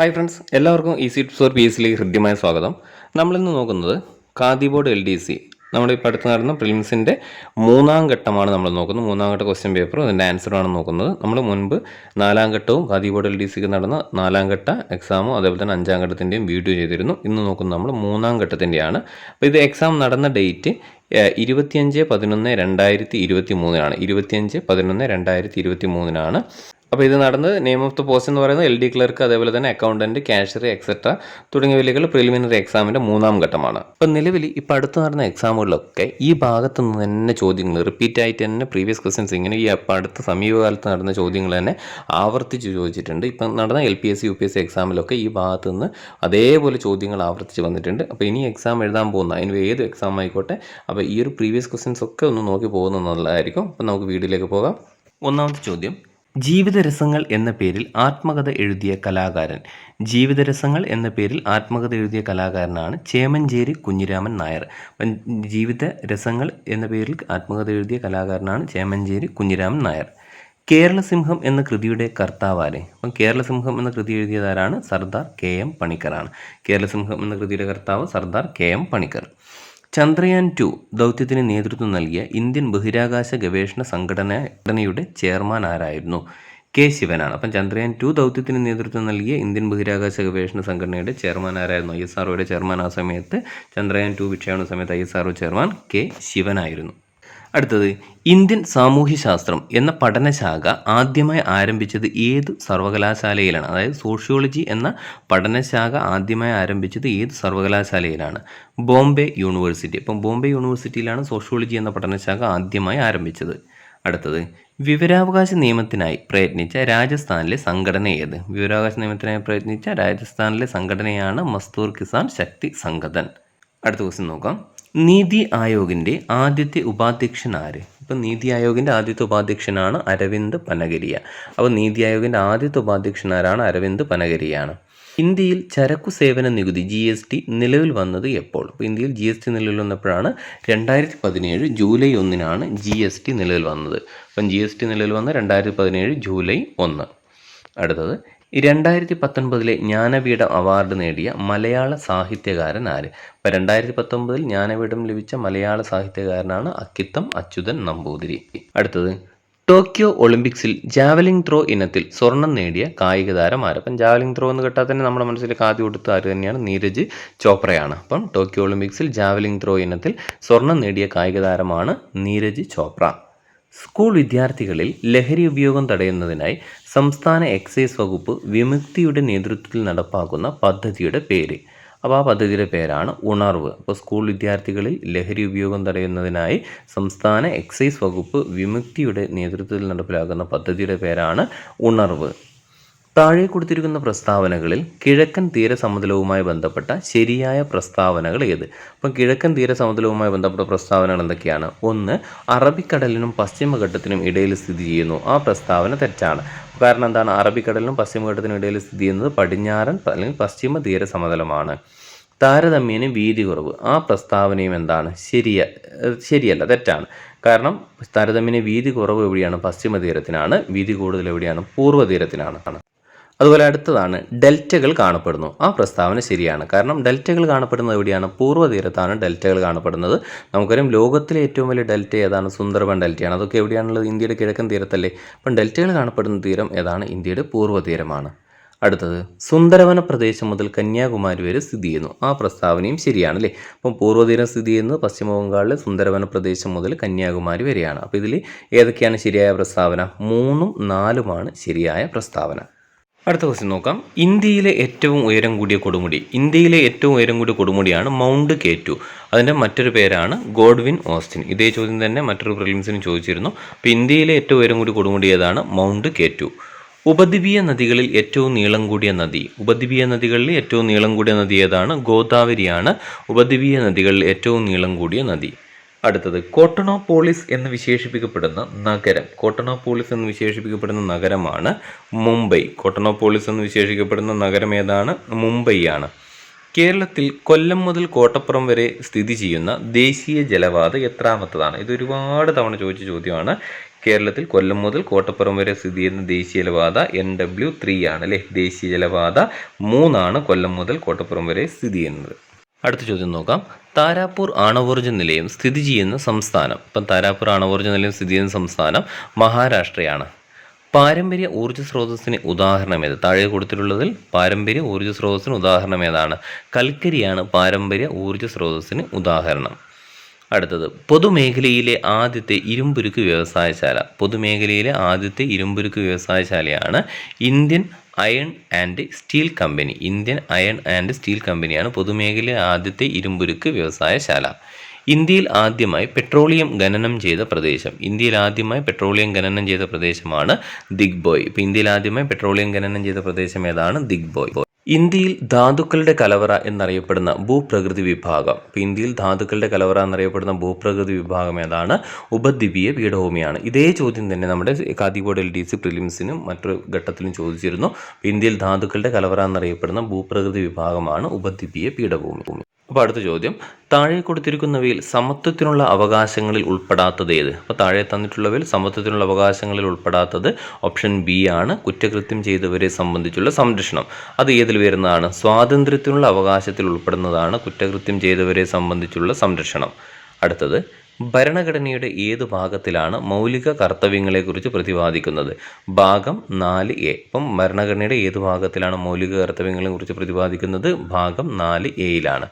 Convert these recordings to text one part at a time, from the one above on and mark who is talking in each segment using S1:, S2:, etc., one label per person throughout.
S1: Hi friends എല്ലാവർക്കും ഈ seat four P എസിലേക്ക് ഹൃദ്യമായ സ്വാഗതം. നമ്മളിന്ന് നോക്കുന്നത് Khadi board L D C നമ്മുടെ ഇപ്പോൾ അടുത്ത് നടന്ന പ്രിലിംസിന്റെ മൂന്നാം ഘട്ടമാണ് നമ്മൾ നോക്കുന്നത്. മൂന്നാം ഘട്ട ക്വസ്റ്റ്യൻ പേപ്പറും അതിന്റെ ആൻസറുമാണ് നോക്കുന്നത്. നമ്മൾ മുൻപ് നാലാം ഘട്ടവും കാതി ബോർഡ് എൽ ഡി സിക്ക് നടന്ന നാലാം ഘട്ട എക്സാമും അതേപോലെ തന്നെ അഞ്ചാം ഘട്ടത്തിന്റെയും വീഡിയോ ചെയ്തിരുന്നു. ഇന്ന് നോക്കുന്നത് നമ്മൾ മൂന്നാം ഘട്ടത്തിന്റെയാണ് അപ്പോൾ ഇത് എക്സാം നടന്ന ഡേറ്റ് ഇരുപത്തിയഞ്ച് പതിനൊന്ന് രണ്ടായിരത്തി ഇരുപത്തി മൂന്നിനാണ് ഇരുപത്തിയഞ്ച് പതിനൊന്ന് രണ്ടായിരത്തി ഇരുപത്തി മൂന്നിനാണ് അപ്പോൾ ഇത് നടന്നത് നെയിം ഓഫ് ദ പോസ്റ്റ് എന്ന് പറയുന്നത് എൽ ഡി ക്ലർക്ക് അതേപോലെ തന്നെ അക്കൗണ്ടന്റ് ക്യാഷറി എക്സെട്ര തുടങ്ങിയ വിലകൾ പ്രിലിമിനറി എക്സാമിന്റെ മൂന്നാം ഘട്ടമാണ്. അപ്പോൾ നിലവിൽ ഇപ്പോൾ അടുത്ത് നടന്ന എക്സാമുകളിലൊക്കെ ഈ ഭാഗത്ത് നിന്ന് തന്നെ ചോദ്യങ്ങൾ റിപ്പീറ്റ് ആയിട്ട് തന്നെ പ്രീവിയസ് ക്വസ്റ്റ്യൻസ് ഇങ്ങനെ ഈ അപ്പം അടുത്ത സമീപകാലത്ത് നടന്ന ചോദ്യങ്ങൾ തന്നെ ആവർത്തിച്ച് ചോദിച്ചിട്ടുണ്ട്. ഇപ്പം നടന്ന L P S U P S C എക്സാമിലൊക്കെ ഈ ഭാഗത്ത് നിന്ന് അതേപോലെ ചോദ്യങ്ങൾ ആവർത്തിച്ച് വന്നിട്ടുണ്ട്. അപ്പോൾ ഇനി എക്സാം എഴുതാൻ പോകുന്ന അതിന് ഏത് എക്സാം ആയിക്കോട്ടെ അപ്പോൾ ഈ ഒരു പ്രീവിയസ് ക്വസ്റ്റ്യൻസ് ഒക്കെ ഒന്ന് നോക്കി പോകുന്നത് നല്ലതായിരിക്കും. അപ്പോൾ നമുക്ക് വീഡിയോയിലേക്ക് പോകാം. ഒന്നാമത്തെ ചോദ്യം ജീവിതരസങ്ങൾ എന്ന പേരിൽ ആത്മകഥ എഴുതിയ കലാകാരൻ. ജീവിതരസങ്ങൾ എന്ന പേരിൽ ആത്മകഥ എഴുതിയ കലാകാരനാണ് ചേമഞ്ചേരി കുഞ്ഞിരാമൻ നായർ. അപ്പം ജീവിതരസങ്ങൾ എന്ന പേരിൽ ആത്മകഥ എഴുതിയ കലാകാരനാണ് ചേമഞ്ചേരി കുഞ്ഞിരാമൻ നായർ. കേരളസിംഹം എന്ന കൃതിയുടെ കർത്താവാരെ. അപ്പം കേരളസിംഹം എന്ന കൃതി എഴുതിയതാരാണ്? സർദാർ കെ എം പണിക്കറാണ് കേരളസിംഹം എന്ന കൃതിയുടെ കർത്താവ് Sardar K M Panikkar. Chandrayaan two ദൗത്യത്തിന് നേതൃത്വം നൽകിയ ഇന്ത്യൻ ബഹിരാകാശ ഗവേഷണ സംഘടനയുടെ ചെയർമാൻ ആരായിരുന്നു? കെ ശിവനാണ്. അപ്പം ചന്ദ്രയാൻ ടു ദൗത്യത്തിന് നേതൃത്വം നൽകിയ ഇന്ത്യൻ ബഹിരാകാശ ഗവേഷണ സംഘടനയുടെ ചെയർമാൻ ആരായിരുന്നു? ഐ എസ് ആർഒയുടെ ചെയർമാൻ ആ സമയത്ത് ചന്ദ്രയാൻ ടു വിക്ഷേപണ സമയത്ത് I S R O chairman K ശിവനായിരുന്നു. അടുത്തത് ഇന്ത്യൻ സാമൂഹ്യശാസ്ത്രം എന്ന പഠനശാഖ ആദ്യമായി ആരംഭിച്ചത് ഏത് സർവകലാശാലയിലാണ്? അതായത് സോഷ്യോളജി എന്ന പഠനശാഖ ആദ്യമായി ആരംഭിച്ചത് ഏത് സർവകലാശാലയിലാണ്? ബോംബെ യൂണിവേഴ്സിറ്റി. അപ്പം ബോംബെ യൂണിവേഴ്സിറ്റിയിലാണ് സോഷ്യോളജി എന്ന പഠനശാഖ ആദ്യമായി ആരംഭിച്ചത്. അടുത്തത് വിവരാവകാശ നിയമത്തിനായി പ്രയത്നിച്ച രാജസ്ഥാനിലെ സംഘടന ഏത്? വിവരാവകാശ നിയമത്തിനായി പ്രയത്നിച്ച രാജസ്ഥാനിലെ സംഘടനയാണ് മസ്തൂർ കിസാൻ ശക്തി സംഘടൻ അടുത്ത ക്വസ്റ്റ്യൻ നോക്കാം. നീതി ആയോഗിന്റെ ആദ്യത്തെ ഉപാധ്യക്ഷൻ ആര്? ഇപ്പം നീതി ആയോഗിന്റെ ആദ്യത്തെ ഉപാധ്യക്ഷനാണ് അരവിന്ദ് പനഗരിയ. അപ്പോൾ നീതി ആയോഗിന്റെ ആദ്യത്തെ ഉപാധ്യക്ഷൻ ആരാണ്? അരവിന്ദ് പനഗരിയാണ്. ഇന്ത്യയിൽ ചരക്കു സേവന നികുതി ജി എസ് ടി നിലവിൽ വന്നത് എപ്പോൾ? അപ്പോൾ ഇന്ത്യയിൽ ജി എസ് ടി നിലവിൽ വന്നപ്പോഴാണ് രണ്ടായിരത്തി പതിനേഴ് ജൂലൈ ഒന്നിനാണ് ജി എസ് ടി നിലവിൽ വന്നത്. അപ്പം ജി എസ് ടി നിലവിൽ വന്ന രണ്ടായിരത്തി പതിനേഴ് ജൂലൈ ഒന്ന്. അടുത്തത് രണ്ടായിരത്തി പത്തൊൻപതിലെ ജ്ഞാനപീഠ അവാർഡ് നേടിയ മലയാള സാഹിത്യകാരൻ ആര്? ഇപ്പം രണ്ടായിരത്തി പത്തൊമ്പതിൽ ജ്ഞാനപീഠം ലഭിച്ച മലയാള സാഹിത്യകാരനാണ് അക്കിത്തം അച്യുതൻ നമ്പൂതിരി. അടുത്തത് ടോക്കിയോ ഒളിമ്പിക്സിൽ ജാവലിംഗ് ത്രോ ഇനത്തിൽ സ്വർണം നേടിയ കായിക ആര്? അപ്പം ജാവലിംഗ് ത്രോ എന്ന് കേട്ടാൽ തന്നെ നമ്മുടെ മനസ്സിൽ കാതി കൊടുത്ത ആര് തന്നെയാണ്? നീരജ് ചോപ്രയാണ്. അപ്പം ടോക്കിയോ ഒളിമ്പിക്സിൽ ജാവലിംഗ് ത്രോ ഇനത്തിൽ സ്വർണം നേടിയ കായിക താരമാണ് നീരജ് ചോപ്ര. സ്കൂൾ വിദ്യാർത്ഥികളിൽ ലഹരി ഉപയോഗം തടയുന്നതിനായി സംസ്ഥാന എക്സൈസ് വകുപ്പ് വിമുക്തിയുടെ നേതൃത്വത്തിൽ നടപ്പാക്കുന്ന പദ്ധതിയുടെ പേര്. അപ്പോൾ ആ പദ്ധതിയുടെ പേരാണ് ഉണർവ്. അപ്പോൾ സ്കൂൾ വിദ്യാർത്ഥികളിൽ ലഹരി ഉപയോഗം തടയുന്നതിനായി സംസ്ഥാന എക്സൈസ് വകുപ്പ് വിമുക്തിയുടെ നേതൃത്വത്തിൽ നടപ്പിലാക്കുന്ന പദ്ധതിയുടെ പേരാണ് ഉണർവ്. താഴെ കൊടുത്തിരിക്കുന്ന പ്രസ്താവനകളിൽ കിഴക്കൻ തീരസമതലവുമായി ബന്ധപ്പെട്ട ശരിയായ പ്രസ്താവനകൾ ഏത്? അപ്പം കിഴക്കൻ തീരസമതലവുമായി ബന്ധപ്പെട്ട പ്രസ്താവനകൾ എന്തൊക്കെയാണ്? ഒന്ന് അറബിക്കടലിനും പശ്ചിമഘട്ടത്തിനും ഇടയിൽ സ്ഥിതി ചെയ്യുന്നു. ആ പ്രസ്താവന തെറ്റാണ്. കാരണം എന്താണ്? അറബിക്കടലിനും പശ്ചിമഘട്ടത്തിനും ഇടയിൽ സ്ഥിതി ചെയ്യുന്നത് പടിഞ്ഞാറൻ അല്ലെങ്കിൽ പശ്ചിമ തീര സമതലമാണ്. താരതമ്യേന വീതി കുറവ്. ആ പ്രസ്താവനയും എന്താണ്? ശരിയ ശരിയല്ല തെറ്റാണ്. കാരണം താരതമ്യേന വീതി കുറവ് എവിടെയാണ്? പശ്ചിമ തീരത്തിനാണ്. വീതി കൂടുതൽ എവിടെയാണ്? പൂർവ തീരത്തിനാണ്. അതുപോലെ അടുത്തതാണ് ഡെൽറ്റകൾ കാണപ്പെടുന്നു. ആ പ്രസ്താവന ശരിയാണ്. കാരണം ഡെൽറ്റകൾ കാണപ്പെടുന്നത് എവിടെയാണ്? പൂർവ തീരത്താണ് ഡെൽറ്റകൾ കാണപ്പെടുന്നത്. നമുക്കറിയാം ലോകത്തിലെ ഏറ്റവും വലിയ ഡെൽറ്റ ഏതാണ്? സുന്ദർബൻ ഡെൽറ്റയാണ്. അതൊക്കെ എവിടെയാണുള്ളത്? ഇന്ത്യയുടെ കിഴക്കൻ തീരത്തല്ലേ. അപ്പം ഡെൽറ്റകൾ കാണപ്പെടുന്ന തീരം ഏതാണ്? ഇന്ത്യയുടെ പൂർവ തീരമാണ്. അടുത്തത് സുന്ദരവന പ്രദേശം മുതൽ കന്യാകുമാരി വരെ സ്ഥിതി ചെയ്യുന്നു. ആ പ്രസ്താവനയും ശരിയാണ് അല്ലേ? അപ്പം പൂർവതീരം സ്ഥിതി ചെയ്യുന്നത് പശ്ചിമ ബംഗാളിലെ സുന്ദരവന പ്രദേശം മുതൽ കന്യാകുമാരി വരെയാണ്. അപ്പോൾ ഇതിൽ ഏതൊക്കെയാണ് ശരിയായ പ്രസ്താവന? മൂന്നും നാലുമാണ് ശരിയായ പ്രസ്താവന. അടുത്ത ക്വസ്റ്റ്യൻ നോക്കാം. ഇന്ത്യയിലെ ഏറ്റവും ഉയരം കൂടിയ കൊടുമുടി. ഇന്ത്യയിലെ ഏറ്റവും ഉയരം കൂടിയ കൊടുമുടിയാണ് മൗണ്ട് കെ ടു. അതിന്റെ മറ്റൊരു പേരാണ് ഗോഡ്വിൻ ഓസ്റ്റിൻ. ഇതേ ചോദ്യം തന്നെ മറ്റൊരു പ്രിലിംസിനും ചോദിച്ചിരുന്നു. അപ്പോൾ ഇന്ത്യയിലെ ഏറ്റവും ഉയരം കൂടിയ കൊടുമുടി ഏതാണ്? Mount K two. ഉപദ്വീപീയ നദികളിൽ ഏറ്റവും നീളം കൂടിയ നദി. ഉപദ്വീപീയ നദികളിൽ ഏറ്റവും നീളം കൂടിയ നദി ഏതാണ്? ഗോദാവരിയാണ്. ഉപദ്വീപീയ നദികളിൽ ഏറ്റവും നീളം കൂടിയ നദി. അടുത്തത് കോട്ടണോപോളിസ് എന്ന് വിശേഷിപ്പിക്കപ്പെടുന്ന നഗരം. കോട്ടണോപോളിസ് എന്ന് വിശേഷിപ്പിക്കപ്പെടുന്ന നഗരമാണ് മുംബൈ. കോട്ടണോപോളിസ് എന്ന് വിശേഷിക്കപ്പെടുന്ന നഗരം ഏതാണ്? മുംബൈ ആണ് കേരളത്തിൽ കൊല്ലം മുതൽ കോട്ടപ്പുറം വരെ സ്ഥിതി ചെയ്യുന്ന ദേശീയ ജലപാത എത്രാമത്തതാണ്? ഇത് ഒരുപാട് തവണ ചോദിച്ച ചോദ്യമാണ്. കേരളത്തിൽ കൊല്ലം മുതൽ കോട്ടപ്പുറം വരെ സ്ഥിതി ചെയ്യുന്ന ദേശീയ ജലപാത എൻ ഡബ്ല്യു ത്രീ ആണ് അല്ലേ? ദേശീയ ജലപാത മൂന്നാണ് കൊല്ലം മുതൽ കോട്ടപ്പുറം വരെ സ്ഥിതി ചെയ്യുന്നത്. അടുത്ത ചോദ്യം നോക്കാം. താരാപൂർ ആണവോർജ നിലയം സ്ഥിതി ചെയ്യുന്ന സംസ്ഥാനം. ഇപ്പം താരാപൂർ ആണവോർജ നിലയം സ്ഥിതി ചെയ്യുന്ന സംസ്ഥാനം മഹാരാഷ്ട്രയാണ്. പാരമ്പര്യ ഊർജ സ്രോതസ്സിന് ഉദാഹരണം ഏത്? താഴെ കൊടുത്തിട്ടുള്ളതിൽ പാരമ്പര്യ ഊർജ സ്രോതസ്സിന് ഉദാഹരണം ഏതാണ്? കൽക്കരിയാണ് പാരമ്പര്യ ഊർജ സ്രോതസ്സിന് ഉദാഹരണം. അടുത്തത് പൊതുമേഖലയിലെ ആദ്യത്തെ ഇരുമ്പുരുക്ക് വ്യവസായശാല. പൊതുമേഖലയിലെ ആദ്യത്തെ ഇരുമ്പുരുക്ക് വ്യവസായശാലയാണ് Indian iron and steel company Indian iron and steel കമ്പനിയാണ് പൊതുമേഖലയിലെ ആദ്യത്തെ ഇരുമ്പുരുക്ക് വ്യവസായശാല. ഇന്ത്യയിൽ ആദ്യമായി പെട്രോളിയം ഖനനം ചെയ്ത പ്രദേശം. ഇന്ത്യയിൽ ആദ്യമായി പെട്രോളിയം ഖനനം ചെയ്ത പ്രദേശമാണ് ദിഗ്ബോയ്. ഇപ്പോൾ ഇന്ത്യയിൽ ആദ്യമായി പെട്രോളിയം ഖനനം ചെയ്ത പ്രദേശം ഏതാണ്? ദിഗ്ബോയ്. ഇന്ത്യയിൽ ധാതുക്കളുടെ കലവറ എന്നറിയപ്പെടുന്ന ഭൂപ്രകൃതി വിഭാഗം. ഇപ്പോൾ ഇന്ത്യയിൽ ധാതുക്കളുടെ കലവറ എന്നറിയപ്പെടുന്ന ഭൂപ്രകൃതി വിഭാഗം ഏതാണ്? ഉപദ്വീപീയ പീഠഭൂമിയാണ്. ഇതേ ചോദ്യം തന്നെ നമ്മുടെ കാതിബോർഡ് എൽ ഡി സി പ്രിലിംസിനും മറ്റൊരു ഘട്ടത്തിലും ചോദിച്ചിരുന്നു. ഇന്ത്യയിൽ ധാതുക്കളുടെ കലവറ എന്നറിയപ്പെടുന്ന ഭൂപ്രകൃതി വിഭാഗമാണ് ഉപദ്വീപീയ പീഠഭൂമി. അപ്പോൾ അടുത്ത ചോദ്യം. താഴെ കൊടുത്തിരിക്കുന്നവയിൽ സമത്വത്തിനുള്ള അവകാശങ്ങളിൽ ഉൾപ്പെടാത്തത് ഏത്? അപ്പോൾ താഴെ തന്നിട്ടുള്ളവയിൽ സമത്വത്തിനുള്ള അവകാശങ്ങളിൽ ഉൾപ്പെടാത്തത് ഓപ്ഷൻ ബി ആണ്. കുറ്റകൃത്യം ചെയ്തവരെ സംബന്ധിച്ചുള്ള സംരക്ഷണം. അത് ഏതിൽ വരുന്നതാണ്? സ്വാതന്ത്ര്യത്തിനുള്ള അവകാശത്തിൽ ഉൾപ്പെടുന്നതാണ് കുറ്റകൃത്യം ചെയ്തവരെ സംബന്ധിച്ചുള്ള സംരക്ഷണം. അടുത്തത് ഭരണഘടനയുടെ ഏത് ഭാഗത്തിലാണ് മൗലിക കർത്തവ്യങ്ങളെക്കുറിച്ച് പ്രതിപാദിക്കുന്നത്? ഭാഗം നാല് എ. ഇപ്പം ഭരണഘടനയുടെ ഏത് ഭാഗത്തിലാണ് മൗലിക കർത്തവ്യങ്ങളെക്കുറിച്ച് പ്രതിപാദിക്കുന്നത്? ഭാഗം നാല് എയിലാണ്.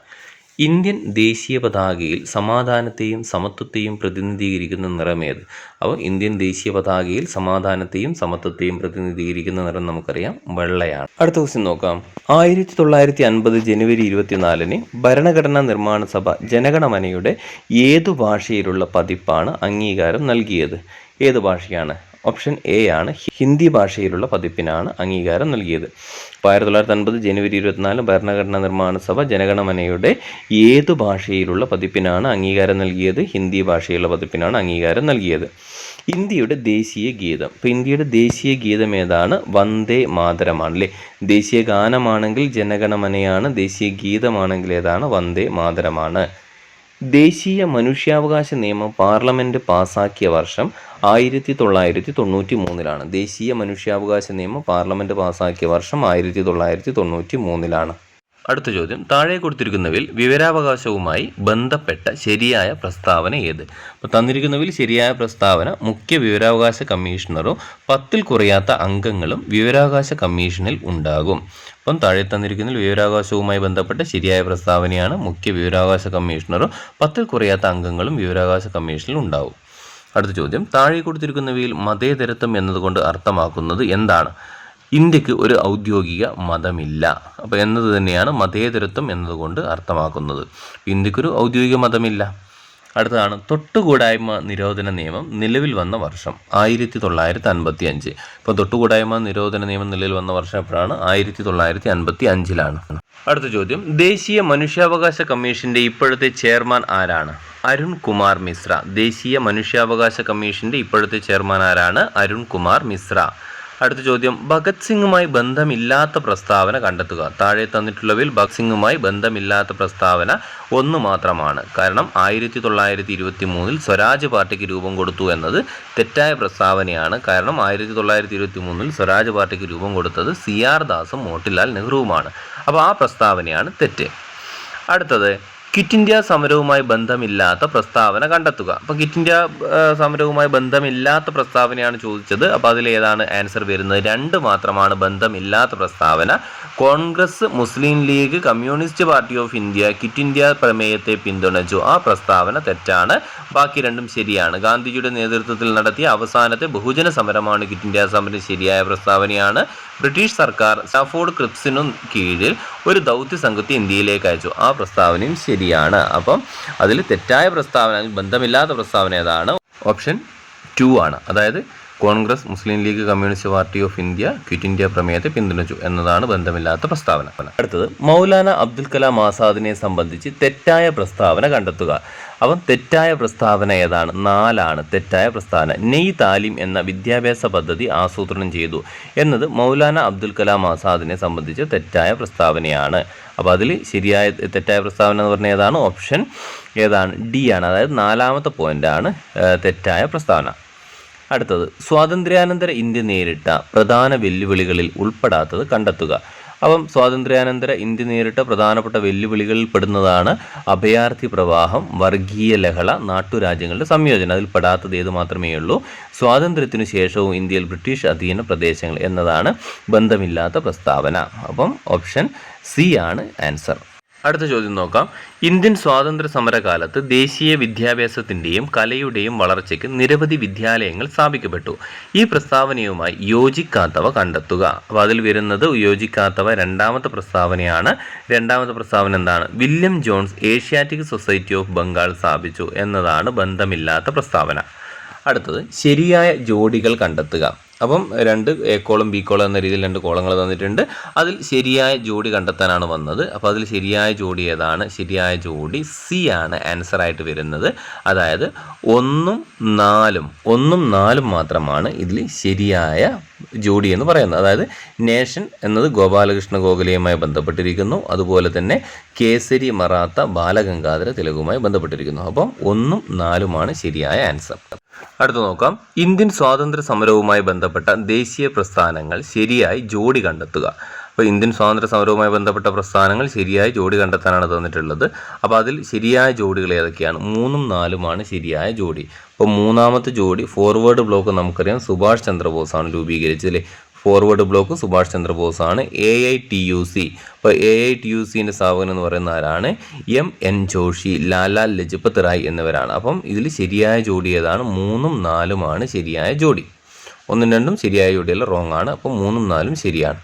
S1: ഇന്ത്യൻ ദേശീയ പതാകയിൽ സമാധാനത്തെയും സമത്വത്തെയും പ്രതിനിധീകരിക്കുന്ന നിറമേത് അപ്പോൾ ഇന്ത്യൻ ദേശീയ പതാകയിൽ സമാധാനത്തെയും സമത്വത്തെയും പ്രതിനിധീകരിക്കുന്ന നിറം നമുക്കറിയാം വെള്ളയാണ്. അടുത്ത ക്വസ്റ്റ്യൻ നോക്കാം. ആയിരത്തി തൊള്ളായിരത്തി അൻപത് ജനുവരി ഇരുപത്തിനാലിന് ഭരണഘടനാ നിർമ്മാണ സഭ ജനഗണമനയുടെ ഏതു ഭാഷയിലുള്ള പതിപ്പാണ് അംഗീകാരം നൽകിയത്? ഏത് ഭാഷയാണ്? ഓപ്ഷൻ എ ആണ്. ഹിന്ദി ഭാഷയിലുള്ള പതിപ്പിനാണ് അംഗീകാരം നൽകിയത്. അപ്പോൾ ആയിരത്തി തൊള്ളായിരത്തി അൻപത് ജനുവരി ഇരുപത്തിനാല് ഭരണഘടനാ നിർമ്മാണ സഭ ജനഗണമനയുടെ ഏത് ഭാഷയിലുള്ള പതിപ്പിനാണ് അംഗീകാരം നൽകിയത്? ഹിന്ദി ഭാഷയിലുള്ള പതിപ്പിനാണ് അംഗീകാരം നൽകിയത്. ഇന്ത്യയുടെ ദേശീയ ഗീതം. ഇപ്പോൾ ഇന്ത്യയുടെ ദേശീയ ഗീതം ഏതാണ്? വന്ദേ മാതരമാണ് അല്ലേ? ദേശീയ ഗാനമാണെങ്കിൽ ജനഗണമനയാണ്. ദേശീയ ഗീതമാണെങ്കിൽ ഏതാണ്? വന്ദേ മാതരമാണ്. ദേശീയ മനുഷ്യാവകാശ നിയമം പാർലമെന്റ് പാസാക്കിയ വർഷം ആയിരത്തി തൊള്ളായിരത്തി തൊണ്ണൂറ്റി മൂന്നിലാണ് ദേശീയ മനുഷ്യാവകാശ നിയമം പാർലമെന്റ് പാസാക്കിയ വർഷം ആയിരത്തി തൊള്ളായിരത്തി തൊണ്ണൂറ്റി മൂന്നിലാണ് അടുത്ത ചോദ്യം. താഴെ കൊടുത്തിരിക്കുന്നവയിൽ വിവരാവകാശവുമായി ബന്ധപ്പെട്ട ശരിയായ പ്രസ്താവന ഏത്? അപ്പോൾ തന്നിരിക്കുന്നവയിൽ ശരിയായ പ്രസ്താവന മുഖ്യ വിവരാവകാശ കമ്മീഷണറും പത്തിൽ കുറയാത്ത അംഗങ്ങളും വിവരാവകാശ കമ്മീഷനിൽ ഉണ്ടാകും. അപ്പം താഴെ തന്നിരിക്കുന്നതിൽ വിവരാവകാശവുമായി ബന്ധപ്പെട്ട ശരിയായ പ്രസ്താവനയാണ് മുഖ്യ വിവരാവകാശ കമ്മീഷണറും പത്തിൽ കുറയാത്ത അംഗങ്ങളും വിവരാവകാശ കമ്മീഷനിൽ ഉണ്ടാവും. അടുത്ത ചോദ്യം. താഴെ കൊടുത്തിരിക്കുന്നവയിൽ മതേതരത്വം എന്നതുകൊണ്ട് അർത്ഥമാക്കുന്നത് എന്താണ്? ഇന്ത്യയ്ക്ക് ഒരു ഔദ്യോഗിക മതമില്ല. അപ്പോൾ എന്നത് തന്നെയാണ് മതേതരത്വം എന്നതുകൊണ്ട് അർത്ഥമാക്കുന്നത്. ഇന്ത്യക്കൊരു ഔദ്യോഗിക മതമില്ല. അടുത്തതാണ് തൊട്ടുകൂടായ്മ നിരോധന നിയമം നിലവിൽ വന്ന വർഷം ആയിരത്തി തൊള്ളായിരത്തി അൻപത്തി അഞ്ച് ഇപ്പോൾ തൊട്ടുകൂടായ്മ നിരോധന നിയമം നിലവിൽ വന്ന വർഷം എപ്പോഴാണ്? ആയിരത്തി തൊള്ളായിരത്തി അൻപത്തി അഞ്ചിലാണ് അടുത്ത ചോദ്യം ദേശീയ മനുഷ്യാവകാശ കമ്മീഷന്റെ ഇപ്പോഴത്തെ ചെയർമാൻ ആരാണ്? അരുൺ കുമാർ മിശ്ര. ദേശീയ മനുഷ്യാവകാശ കമ്മീഷന്റെ ഇപ്പോഴത്തെ ചെയർമാൻ ആരാണ്? അരുൺ കുമാർ മിശ്ര. അടുത്ത ചോദ്യം. ഭഗത് സിംഗുമായി ബന്ധമില്ലാത്ത പ്രസ്താവന കണ്ടെത്തുക. താഴെ തന്നിട്ടുള്ളവയിൽ ഭഗത് സിംഗുമായി ബന്ധമില്ലാത്ത പ്രസ്താവന ഒന്ന് മാത്രമാണ്. കാരണം ആയിരത്തി തൊള്ളായിരത്തി ഇരുപത്തി മൂന്നിൽ സ്വരാജ് പാർട്ടിക്ക് രൂപം കൊടുത്തു എന്നത് തെറ്റായ പ്രസ്താവനയാണ്. കാരണം ആയിരത്തി തൊള്ളായിരത്തി ഇരുപത്തി മൂന്നിൽ സ്വരാജ് പാർട്ടിക്ക് രൂപം കൊടുത്തത് സി ആർ ദാസും മോട്ടിലാൽ നെഹ്റുവുമാണ്. അപ്പോൾ ആ പ്രസ്താവനയാണ് തെറ്റ്. അടുത്തത്. ക്വിറ്റ് ഇന്ത്യ സമരവുമായി ബന്ധമില്ലാത്ത പ്രസ്താവന കണ്ടെത്തുക. അപ്പോൾ ക്വിറ്റ് ഇന്ത്യ സമരവുമായി ബന്ധമില്ലാത്ത പ്രസ്താവനയാണ് ചോദിച്ചത്. അപ്പോൾ അതിൽ ഏതാണ് ആൻസർ വരുന്നത്. രണ്ട് മാത്രമാണ് ബന്ധമില്ലാത്ത പ്രസ്താവന. Congress Muslim League Communist Party of India Quit India പ്രമേയത്തെ പിന്തുണച്ചു. ആ പ്രസ്താവന തെറ്റാണ്. ബാക്കി രണ്ടും ശരിയാണ്. ഗാന്ധിജിയുടെ നേതൃത്വത്തിൽ നടത്തിയ അവസാനത്തെ ബഹുജന സമരമാണ് ക്വിറ്റ് ഇന്ത്യ സമരം ശരിയായ പ്രസ്താവനയാണ്. ബ്രിട്ടീഷ് സർക്കാർ സഫോർഡ് ക്രിപ്സിനും കീഴിൽ ഒരു ദൗത്യ സംഘത്തെ ഇന്ത്യയിലേക്ക് അയച്ചു. ആ പ്രസ്താവനയും ശരിയാണ്. അപ്പം അതിൽ തെറ്റായ പ്രസ്താവന ബന്ധമില്ലാത്ത പ്രസ്താവന ഏതാണ്? ഓപ്ഷൻ ടു ആണ്. അതായത് Congress Muslim League Communist Party of India Quit India പ്രമേയത്തെ പിന്തുണച്ചു എന്നതാണ് ബന്ധമില്ലാത്ത പ്രസ്താവന. അടുത്തത് മൗലാന അബ്ദുൽ കലാം ആസാദിനെ സംബന്ധിച്ച് തെറ്റായ പ്രസ്താവന കണ്ടെത്തുക. അവൻ തെറ്റായ പ്രസ്താവന ഏതാണ്? നാലാണ് തെറ്റായ പ്രസ്താവന. നെയ് താലിം എന്ന വിദ്യാഭ്യാസ പദ്ധതി ആസൂത്രണം ചെയ്തു എന്നത് മൗലാന അബ്ദുൽ കലാം ആസാദിനെ സംബന്ധിച്ച് തെറ്റായ പ്രസ്താവനയാണ്. അപ്പോൾ അതിൽ ശരിയായ തെറ്റായ പ്രസ്താവന എന്ന് പറഞ്ഞാൽ ഏതാണ്? ഓപ്ഷൻ ഏതാണ്? ഡി ആണ്. അതായത് നാലാമത്തെ പോയിന്റാണ് തെറ്റായ പ്രസ്താവന. അടുത്തത് സ്വാതന്ത്ര്യാനന്തര ഇന്ത്യ നേരിട്ട പ്രധാന വെല്ലുവിളികളിൽ ഉൾപ്പെടാത്തത് കണ്ടെത്തുക. അപ്പം സ്വാതന്ത്ര്യാനന്തര ഇന്ത്യ നേരിട്ട പ്രധാനപ്പെട്ട വെല്ലുവിളികളിൽ പെടുന്നതാണ് അഭയാർത്ഥി പ്രവാഹം വർഗീയ ലഹള നാട്ടുരാജ്യങ്ങളുടെ സംയോജനം. അതിൽ പെടാത്തത് ഏത് മാത്രമേ ഉള്ളൂ? സ്വാതന്ത്ര്യത്തിനു ശേഷവും ഇന്ത്യയിൽ ബ്രിട്ടീഷ് അധീന പ്രദേശങ്ങൾ എന്നതാണ് ബന്ധമില്ലാത്ത പ്രസ്താവന. അപ്പം ഓപ്ഷൻ സി ആണ് ആൻസർ. അടുത്ത ചോദ്യം നോക്കാം. ഇന്ത്യൻ സ്വാതന്ത്ര്യ സമരകാലത്ത് ദേശീയ വിദ്യാഭ്യാസത്തിന്റെയും കലയുടെയും വളർച്ചയ്ക്ക് നിരവധി വിദ്യാലയങ്ങൾ സ്ഥാപിക്കപ്പെട്ടു. ഈ പ്രസ്താവനയുമായി യോജിക്കാത്തവ കണ്ടെത്തുക. അപ്പോൾ അതിൽ വരുന്നത് യോജിക്കാത്തവ രണ്ടാമത്തെ പ്രസ്താവനയാണ്. രണ്ടാമത്തെ പ്രസ്താവന എന്താണ്? William Jones Asiatic Society of Bengal സ്ഥാപിച്ചു എന്നതാണ് ബന്ധമില്ലാത്ത പ്രസ്താവന. അടുത്തത് ശരിയായ ജോഡികൾ കണ്ടെത്തുക. അപ്പം രണ്ട് എ കോളം ബി കോളം എന്ന രീതിയിൽ രണ്ട് കോളങ്ങൾ തന്നിട്ടുണ്ട്. അതിൽ ശരിയായ ജോഡി കണ്ടെത്താനാണ് വന്നത്. അപ്പോൾ അതിൽ ശരിയായ ജോഡി ഏതാണ്? ശരിയായ ജോഡി സി ആണ് ആൻസർ ആയിട്ട് വരുന്നത്. അതായത് ഒന്നും നാലും ഒന്നും നാലും മാത്രമാണ് ഇതിൽ ശരിയായ ജോഡി എന്ന് പറയുന്നത്. അതായത് നേഷൻ എന്നത് ഗോപാലകൃഷ്ണ ഗോഖലെയുമായി ബന്ധപ്പെട്ടിരിക്കുന്നു. അതുപോലെ തന്നെ കേസരി മറാത്ത ബാലഗംഗാധര തിലകുമായി ബന്ധപ്പെട്ടിരിക്കുന്നു. അപ്പം ഒന്നും നാലുമാണ് ശരിയായ ആൻസർ അടുത്ത നോക്കാം. ഇന്ത്യൻ സ്വാതന്ത്ര്യ സമരവുമായി ബന്ധപ്പെട്ട ദേശീയ പ്രസ്ഥാനങ്ങൾ ശരിയായി ജോഡി കണ്ടെത്തുക. അപ്പോൾ ഇന്ത്യൻ സ്വാതന്ത്ര്യ സമരവുമായി ബന്ധപ്പെട്ട പ്രസ്ഥാനങ്ങൾ ശരിയായ ജോഡി കണ്ടെത്താനാണ് തന്നിട്ടുള്ളത്. അപ്പോൾ അതിൽ ശരിയായ ജോഡികൾ ഏതൊക്കെയാണ്? മൂന്നും നാലുമാണ് ശരിയായ ജോഡി. അപ്പോൾ മൂന്നാമത്തെ ജോഡി ഫോർവേഡ് ബ്ലോക്ക് നമുക്കറിയാം. സുഭാഷ് ചന്ദ്രബോസാണ് രൂപീകരിച്ചത് അല്ലേ? ഫോർവേഡ് ബ്ലോക്ക് സുഭാഷ് ചന്ദ്രബോസ് ആണ് A I T U C അപ്പോൾ എ ഐ ടി യു സിന്റെ സ്ഥാപകൻ എന്ന് പറയുന്ന ആരാണ്? എം എൻ ജോഷി ലാലാ ലജ്പത് റായ് എന്നിവരാണ്. അപ്പം ഇതിൽ ശരിയായ ജോഡി ഏതാണ്? മൂന്നും നാലുമാണ് ശരിയായ ജോഡി. ഒന്നും രണ്ടും ശരിയായ ജോഡിയല്ല റോങ് ആണ്. അപ്പോൾ മൂന്നും നാലും ശരിയാണ്.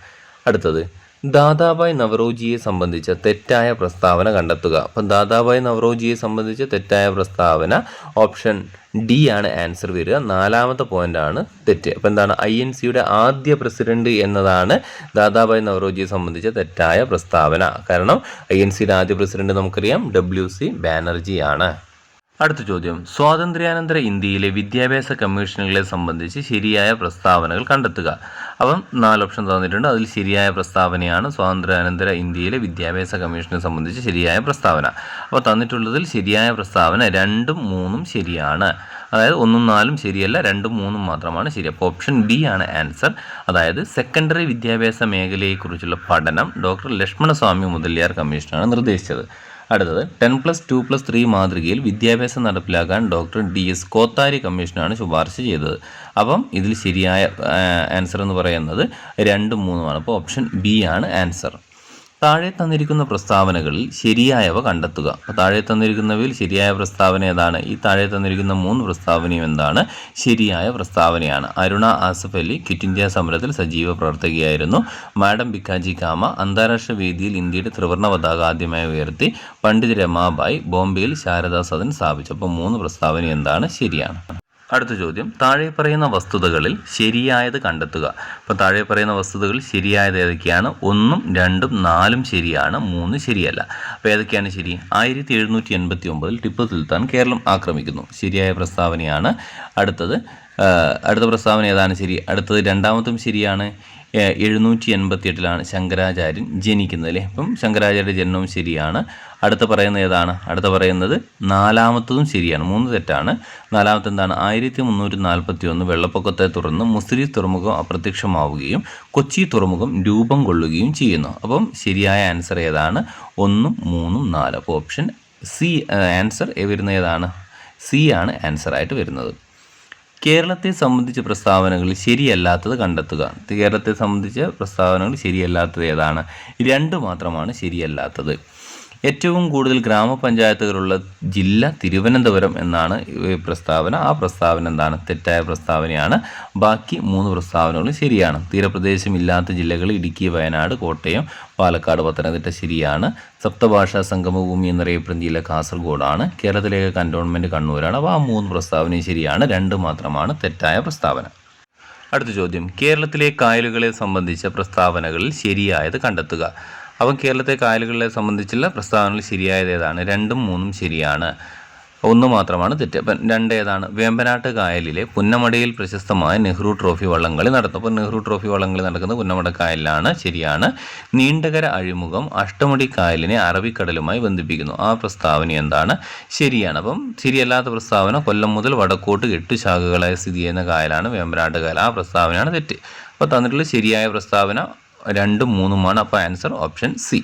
S1: അടുത്തത്. ദാദാബായ് നവറോജിയെ സംബന്ധിച്ച തെറ്റായ പ്രസ്താവന കണ്ടെത്തുക. അപ്പം ദാദാബായ് നവറോജിയെ സംബന്ധിച്ച തെറ്റായ പ്രസ്താവന ഓപ്ഷൻ ഡി ആണ് ആൻസർ വരിക. നാലാമത്തെ പോയിന്റ് ആണ് തെറ്റ്. അപ്പം എന്താണ്? ഐ എൻ സിയുടെ ആദ്യ പ്രസിഡന്റ് എന്നതാണ് ദാദാബായ് നവറോജിയെ സംബന്ധിച്ച തെറ്റായ പ്രസ്താവന. കാരണം ഐ എൻ സിയുടെ ആദ്യ പ്രസിഡന്റ് നമുക്കറിയാം. ഡബ്ല്യു സി ബാനർജി ആണ്. അടുത്ത ചോദ്യം. സ്വാതന്ത്ര്യാനന്തര ഇന്ത്യയിലെ വിദ്യാഭ്യാസ കമ്മീഷനുകളെ സംബന്ധിച്ച് ശരിയായ പ്രസ്താവനകൾ കണ്ടെത്തുക. അപ്പം നാല് ഓപ്ഷൻ തന്നിട്ടുണ്ട്. അതിൽ ശരിയായ പ്രസ്താവനയാണ് സ്വാതന്ത്ര്യാനന്തര ഇന്ത്യയിലെ വിദ്യാഭ്യാസ കമ്മീഷനെ സംബന്ധിച്ച് ശരിയായ പ്രസ്താവന. അപ്പോൾ തന്നിട്ടുള്ളതിൽ ശരിയായ പ്രസ്താവന രണ്ടും മൂന്നും ശരിയാണ്. അതായത് ഒന്നും നാലും ശരിയല്ല രണ്ടും മൂന്നും മാത്രമാണ് ശരി. അപ്പോൾ ഓപ്ഷൻ ബി ആണ് ആൻസർ അതായത് സെക്കൻഡറി വിദ്യാഭ്യാസ മേഖലയെക്കുറിച്ചുള്ള പഠനം ഡോക്ടർ ലക്ഷ്മണസ്വാമി മുതലിയാർ കമ്മീഷനാണ് നിർദ്ദേശിച്ചത്. അടുത്തത്. Ten plus two plus three മാതൃകയിൽ വിദ്യാഭ്യാസം നടപ്പിലാക്കാൻ ഡോക്ടർ ഡി എസ് കോത്താരി കമ്മീഷനാണ് ശുപാർശ ചെയ്തത്. അപ്പം ഇതിൽ ശരിയായ ആൻസർ എന്ന് പറയുന്നത് രണ്ടും മൂന്നുമാണ്. അപ്പോൾ ഓപ്ഷൻ ബി ആണ് ആൻസർ. താഴെ തന്നിരിക്കുന്ന പ്രസ്താവനകളിൽ ശരിയായവ കണ്ടെത്തുക. താഴെ തന്നിരിക്കുന്നവയിൽ ശരിയായ പ്രസ്താവന ഏതാണ്? ഈ താഴെ തന്നിരിക്കുന്ന മൂന്ന് പ്രസ്താവനയും എന്താണ്? ശരിയായ പ്രസ്താവനയാണ്. അരുണ ആസഫ് അലി ക്വിറ്റ് ഇന്ത്യ സമരത്തിൽ സജീവ പ്രവർത്തകയായിരുന്നു. മാഡം ബിക്കാജി കാമ അന്താരാഷ്ട്ര വേദിയിൽ ഇന്ത്യയുടെ ത്രിവർണ പതാക ആദ്യമായി ഉയർത്തി പണ്ഡിത് രമാബായി ബോംബെയിൽ ശാരദാ സദൻ സ്ഥാപിച്ചു. അപ്പോൾ മൂന്ന് പ്രസ്താവന എന്താണ്? ശരിയാണ്. അടുത്ത ചോദ്യം. താഴെ പറയുന്ന വസ്തുതകളിൽ ശരിയായത് കണ്ടെത്തുക. അപ്പോൾ താഴെ പറയുന്ന വസ്തുതകൾ ശരിയായത് ഏതൊക്കെയാണ്? ഒന്നും രണ്ടും നാലും ശരിയാണ് മൂന്ന് ശരിയല്ല. അപ്പോൾ ഏതൊക്കെയാണ് ശരി? ആയിരത്തി എഴുന്നൂറ്റി എൺപത്തി ഒമ്പതിൽ ടിപ്പു സുൽത്താൻ കേരളം ആക്രമിക്കുന്നു. ശരിയായ പ്രസ്താവനയാണ് അടുത്തത്. അടുത്ത പ്രസ്താവന ഏതാണ് ശരി? അടുത്തത് രണ്ടാമത്തും ശരിയാണ്. എഴുന്നൂറ്റി എൺപത്തി എട്ടിലാണ് ശങ്കരാചാര്യൻ ജനിക്കുന്നത് അല്ലേ? അപ്പം ശങ്കരാചാര്യ ജനനവും ശരിയാണ്. അടുത്ത പറയുന്നത് ഏതാണ്? അടുത്ത പറയുന്നത് നാലാമത്തതും ശരിയാണ്. മൂന്ന് തെറ്റാണ്. നാലാമത്തെ എന്താണ് ആയിരത്തി മുന്നൂറ്റി നാൽപ്പത്തി ഒന്ന് വെള്ളപ്പൊക്കത്തെ തുടർന്ന് മുസ്ലിം തുറമുഖം അപ്രത്യക്ഷമാവുകയും കൊച്ചി തുറമുഖം രൂപം കൊള്ളുകയും ചെയ്യുന്നു. അപ്പം ശരിയായ ആൻസർ ഏതാണ്? ഒന്നും മൂന്നും നാല്. അപ്പോൾ ഓപ്ഷൻ സി ആൻസർ വരുന്ന ഏതാണ്? സി ആണ് ആൻസർ ആയിട്ട് വരുന്നത്. കേരളത്തെ സംബന്ധിച്ച പ്രസ്താവനകൾ ശരിയല്ലാത്തത് കണ്ടെത്തുക. കേരളത്തെ സംബന്ധിച്ച പ്രസ്താവനകൾ ശരിയല്ലാത്തത് ഏതാണ്? രണ്ട് മാത്രമാണ് ശരിയല്ലാത്തത്. ഏറ്റവും കൂടുതൽ ഗ്രാമപഞ്ചായത്തുകളുള്ള ജില്ല തിരുവനന്തപുരം എന്നാണ് പ്രസ്താവന. ആ പ്രസ്താവന എന്താണ്? തെറ്റായ പ്രസ്താവനയാണ്. ബാക്കി മൂന്ന് പ്രസ്താവനകളും ശരിയാണ്. തീരപ്രദേശം ഇല്ലാത്ത ജില്ലകൾ ഇടുക്കി വയനാട് കോട്ടയം പാലക്കാട് പത്തനംതിട്ട ശരിയാണ്. സപ്തഭാഷാ സംഗമഭൂമി എന്നറിയപ്പെടുന്ന ജില്ല കാസർഗോഡാണ്. കേരളത്തിലേക്ക് കന്റോൺമെന്റ് കണ്ണൂരാണ്. അപ്പോൾ ആ മൂന്ന് പ്രസ്താവനയും ശരിയാണ്. രണ്ട് മാത്രമാണ് തെറ്റായ പ്രസ്താവന. അടുത്ത ചോദ്യം. കേരളത്തിലെ കായലുകളെ സംബന്ധിച്ച പ്രസ്താവനകളിൽ ശരിയായത് കണ്ടെത്തുക. അപ്പം കേരളത്തെ കായലുകളെ സംബന്ധിച്ചുള്ള പ്രസ്താവനകൾ ശരിയായത് ഏതാണ് രണ്ടും മൂന്നും ശരിയാണ്. ഒന്ന് മാത്രമാണ് തെറ്റ്. അപ്പം രണ്ട് ഏതാണ്? വേമ്പനാട്ട് കായലിലെ പുന്നമടയിൽ പ്രശസ്തമായ നെഹ്റു ട്രോഫി വള്ളംകളി നടത്തും അപ്പോൾ നെഹ്റു ട്രോഫി വള്ളംകളി നടക്കുന്നത് പുന്നമട കായലിലാണ്. ശരിയാണ്. നീണ്ടകര അഴിമുഖം അഷ്ടമുടി കായലിനെ അറബിക്കടലുമായി ബന്ധിപ്പിക്കുന്നു. ആ പ്രസ്താവന എന്താണ്? ശരിയാണ്. അപ്പം ശരിയല്ലാത്ത പ്രസ്താവന കൊല്ലം മുതൽ വടക്കോട്ട് എട്ട് ശാഖകളായി സ്ഥിതി ചെയ്യുന്ന കായലാണ് വേമ്പനാട്ട് കായൽ. ആ പ്രസ്താവനയാണ് തെറ്റ്. അപ്പോൾ തന്നിട്ടുള്ള ശരിയായ പ്രസ്താവന രണ്ടും മൂന്നുമാണ് അപ്പോൾ ആൻസർ ഓപ്ഷൻ സി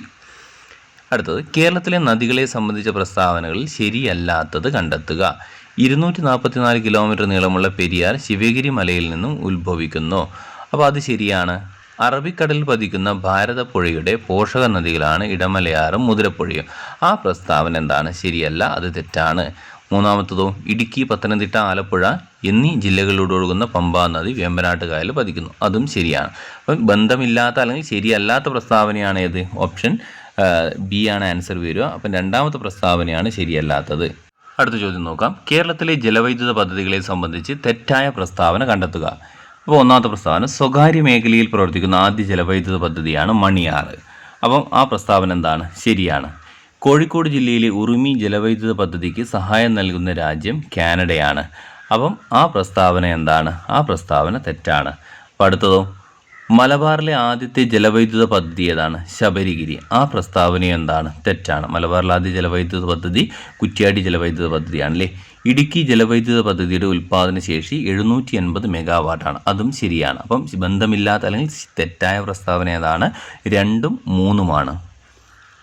S1: അടുത്തത് കേരളത്തിലെ നദികളെ സംബന്ധിച്ച പ്രസ്താവനകളിൽ ശരിയല്ലാത്തത് കണ്ടെത്തുക. ഇരുന്നൂറ്റി നാൽപ്പത്തിനാല് കിലോമീറ്റർ നീളമുള്ള പെരിയാർ ശിവഗിരി മലയിൽ നിന്നും ഉത്ഭവിക്കുന്നു. അപ്പോൾ അത് ശരിയാണ്. അറബിക്കടലിൽ പതിക്കുന്ന ഭാരതപ്പുഴയുടെ പോഷക നദികളാണ് ഇടമലയാറും മുതിരപ്പുഴയും. ആ പ്രസ്താവന എന്താണ്? ശരിയല്ല അത് തെറ്റാണ്. മൂന്നാമത്തതോ ഇടുക്കി പത്തനംതിട്ട ആലപ്പുഴ എന്നീ ജില്ലകളിലൂടെ ഒഴുകുന്ന പമ്പാ നദി വേമ്പനാട്ട് കായൽ പതിക്കുന്നു. അതും ശരിയാണ്. അപ്പം ബന്ധമില്ലാത്ത അല്ലെങ്കിൽ ശരിയല്ലാത്ത പ്രസ്താവനയാണ് ഏത്? ഓപ്ഷൻ ബി ആണ് ആൻസർ വരിക. അപ്പം രണ്ടാമത്തെ പ്രസ്താവനയാണ് ശരിയല്ലാത്തത്. അടുത്ത ചോദ്യം നോക്കാം. കേരളത്തിലെ ജലവൈദ്യുത പദ്ധതികളെ സംബന്ധിച്ച് തെറ്റായ പ്രസ്താവന കണ്ടെത്തുക. അപ്പോൾ ഒന്നാമത്തെ പ്രസ്താവന സ്വകാര്യ മേഖലയിൽ പ്രവർത്തിക്കുന്ന ആദ്യ ജലവൈദ്യുത പദ്ധതിയാണ് മണിയാറ്. അപ്പം ആ പ്രസ്താവന എന്താണ്? ശരിയാണ്. കോഴിക്കോട് ജില്ലയിലെ ഉറുമി ജലവൈദ്യുത പദ്ധതിക്ക് സഹായം നൽകുന്ന രാജ്യം കാനഡയാണ്. അപ്പം ആ പ്രസ്താവന എന്താണ്? ആ പ്രസ്താവന തെറ്റാണ്. അടുത്തതോ? മലബാറിലെ ആദ്യത്തെ ജലവൈദ്യുത പദ്ധതി ഏതാണ്? ശബരിഗിരി. ആ പ്രസ്താവന എന്താണ്? തെറ്റാണ്. മലബാറിലെ ആദ്യ ജലവൈദ്യുത പദ്ധതി കുറ്റ്യാടി ജലവൈദ്യുത പദ്ധതിയാണ് അല്ലേ ഇടുക്കി ജലവൈദ്യുത പദ്ധതിയുടെ ഉൽപ്പാദന ശേഷി എഴുന്നൂറ്റി എൺപത് മെഗാവാട്ടാണ്. അതും ശരിയാണ്. അപ്പം ബന്ധമില്ലാത്ത അല്ലെങ്കിൽ തെറ്റായ പ്രസ്താവന ഏതാണ്? രണ്ടും മൂന്നുമാണ്.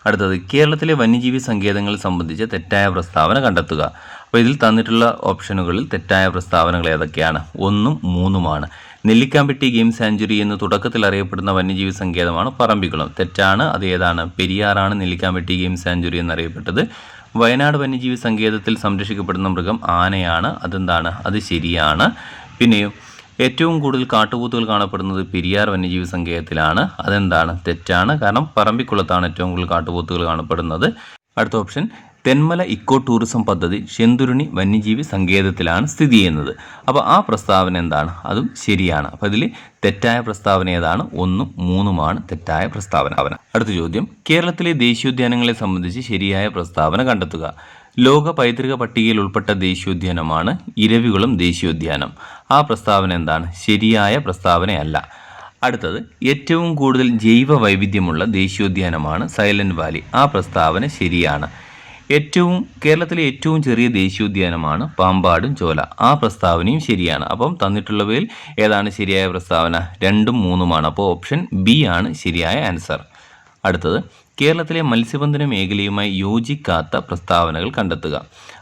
S1: അടുത്തത് കേരളത്തിലെ വന്യജീവി സങ്കേതങ്ങൾ സംബന്ധിച്ച് തെറ്റായ പ്രസ്താവന കണ്ടെത്തുക. അപ്പോൾ ഇതിൽ തന്നിട്ടുള്ള ഓപ്ഷനുകളിൽ തെറ്റായ പ്രസ്താവനകൾ ഏതൊക്കെയാണ്? ഒന്നും മൂന്നുമാണ്. നെല്ലിക്കാമ്പെട്ടി ഗെയിം സാഞ്ചുറി എന്ന് തുടക്കത്തിൽ അറിയപ്പെടുന്ന വന്യജീവി സങ്കേതമാണ് പറമ്പിക്കുളം. തെറ്റാണ് അത് ഏതാണ്? പെരിയാറാണ് നെല്ലിക്കാമ്പെട്ടി ഗെയിം സാഞ്ചുറി എന്നറിയപ്പെട്ടത്. വയനാട് വന്യജീവി സങ്കേതത്തിൽ സംരക്ഷിക്കപ്പെടുന്ന മൃഗം ആനയാണ്. അതെന്താണ്? അത് ശരിയാണ്. പിന്നെയും ഏറ്റവും കൂടുതൽ കാട്ടുപോത്തുകൾ കാണപ്പെടുന്നത് പെരിയാർ വന്യജീവി സങ്കേതത്തിലാണ്. അതെന്താണ്? തെറ്റാണ്. കാരണം പറമ്പിക്കുളത്താണ് ഏറ്റവും കൂടുതൽ കാട്ടുപോത്തുകൾ കാണപ്പെടുന്നത്. അടുത്ത ഓപ്ഷൻ. തെന്മല ഇക്കോ ടൂറിസം പദ്ധതി ചെന്തുരുണി വന്യജീവി സങ്കേതത്തിലാണ് സ്ഥിതി ചെയ്യുന്നത്. അപ്പോൾ ആ പ്രസ്താവന എന്താണ്? അതും ശരിയാണ്. അപ്പോൾ ഇതിൽ തെറ്റായ പ്രസ്താവന ഏതാണ്? ഒന്നും മൂന്നുമാണ് തെറ്റായ പ്രസ്താവന. അടുത്ത ചോദ്യം. കേരളത്തിലെ ദേശീയോദ്യാനങ്ങളെ സംബന്ധിച്ച് ശരിയായ പ്രസ്താവന കണ്ടെത്തുക. ലോക പൈതൃക പട്ടികയിൽ ഉൾപ്പെട്ട ദേശീയോദ്യാനമാണ് ഇരവികുളം ദേശീയോദ്യാനം. ആ പ്രസ്താവന എന്താണ്? ശരിയായ പ്രസ്താവനയല്ല. അടുത്തത് ഏറ്റവും കൂടുതൽ ജൈവ വൈവിധ്യമുള്ള ദേശീയോദ്യാനമാണ് സൈലന്റ് വാലി. ആ പ്രസ്താവന ശരിയാണ്. ഏറ്റവും കേരളത്തിലെ ഏറ്റവും ചെറിയ ദേശീയോദ്യാനമാണ് പാമ്പാടും ചോല. ആ പ്രസ്താവനയും ശരിയാണ്. അപ്പം തന്നിട്ടുള്ളവയിൽ ഏതാണ് ശരിയായ പ്രസ്താവന? രണ്ടും മൂന്നുമാണ്. അപ്പോൾ ഓപ്ഷൻ ബി ആണ് ശരിയായ ആൻസർ. അടുത്തത് കേരളത്തിലെ മത്സ്യബന്ധന മേഖലയുമായി യോജിക്കാത്ത പ്രസ്താവനകൾ കണ്ടെത്തുക.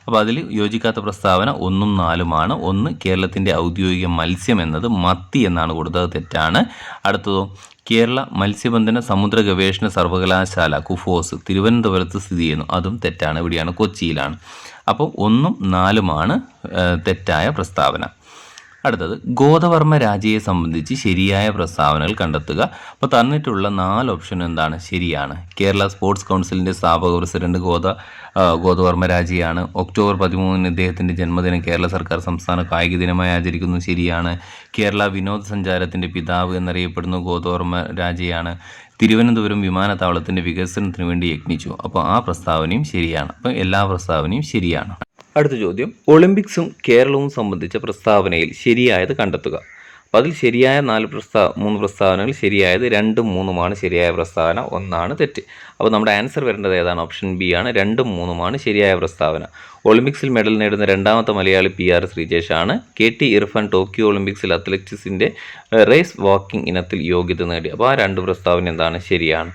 S1: അപ്പോൾ അതിൽ യോജിക്കാത്ത പ്രസ്താവന ഒന്നും നാലുമാണ്. ഒന്ന് കേരളത്തിന്റെ ഔദ്യോഗിക മത്സ്യം എന്നത് മത്തി എന്നാണ് കൊടുത്തത്. തെറ്റാണ്. അടുത്തതോ കേരള മത്സ്യബന്ധന സമുദ്ര ഗവേഷണ സർവകലാശാല കുഫോസ് തിരുവനന്തപുരത്ത് സ്ഥിതി ചെയ്യുന്നു. അതും തെറ്റാണ്. ഇവിടെയാണ് കൊച്ചിയിലാണ്. അപ്പോൾ ഒന്നും നാലുമാണ് തെറ്റായ പ്രസ്താവന. അടുത്തത് ഗോദവർമ്മ രാജയെ സംബന്ധിച്ച് ശരിയായ പ്രസ്താവനകൾ കണ്ടെത്തുക. അപ്പോൾ തന്നിട്ടുള്ള നാല് ഓപ്ഷൻ എന്താണ്? ശരിയാണ്. കേരള സ്പോർട്സ് കൗൺസിലിന്റെ സ്ഥാപക പ്രസിഡന്റ് ഗോദ ഗോദവർമ്മ രാജയാണ്. ഒക്ടോബർ പതിമൂന്നിന് ഇദ്ദേഹത്തിന്റെ ജന്മദിനം കേരള സർക്കാർ സംസ്ഥാന കായിക ദിനമായി ആചരിക്കുന്നു ശരിയാണ്. കേരള വിനോദസഞ്ചാരത്തിന്റെ പിതാവ് എന്നറിയപ്പെടുന്ന ഗോദവർമ്മ രാജയാണ്. തിരുവനന്തപുരം വിമാനത്താവളത്തിന്റെ വികസനത്തിന് വേണ്ടി യത്നിച്ചു. അപ്പോൾ ആ പ്രസ്താവനയും ശരിയാണ്. അപ്പോൾ എല്ലാ പ്രസ്താവനയും ശരിയാണ്. അടുത്ത ചോദ്യം. ഒളിമ്പിക്സും കേരളവും സംബന്ധിച്ച പ്രസ്താവനയിൽ ശരിയായത് കണ്ടെത്തുക. അപ്പോൾ അതിൽ ശരിയായ നാല് പ്രസ്താവ മൂന്ന് പ്രസ്താവനകൾ ശരിയായത് രണ്ടും മൂന്നുമാണ് ശരിയായ പ്രസ്താവന ഒന്നാണ് തെറ്റ്. അപ്പോൾ നമ്മുടെ ആൻസർ വരേണ്ടത് ഏതാണ്? ഓപ്ഷൻ ബി ആണ്. രണ്ടും മൂന്നുമാണ് ശരിയായ പ്രസ്താവന. ഒളിമ്പിക്സിൽ മെഡൽ നേടുന്ന രണ്ടാമത്തെ മലയാളി പി ആർ ആണ്. കെ ടി ഇർഫാൻ ടോക്കിയോ ഒളിമ്പിക്സിൽ അത്ലറ്റിക്സിന്റെ റേസ് വാക്കിംഗ് ഇനത്തിൽ യോഗ്യത നേടി. അപ്പോൾ ആ രണ്ട് പ്രസ്താവന എന്താണ്? ശരിയാണ്.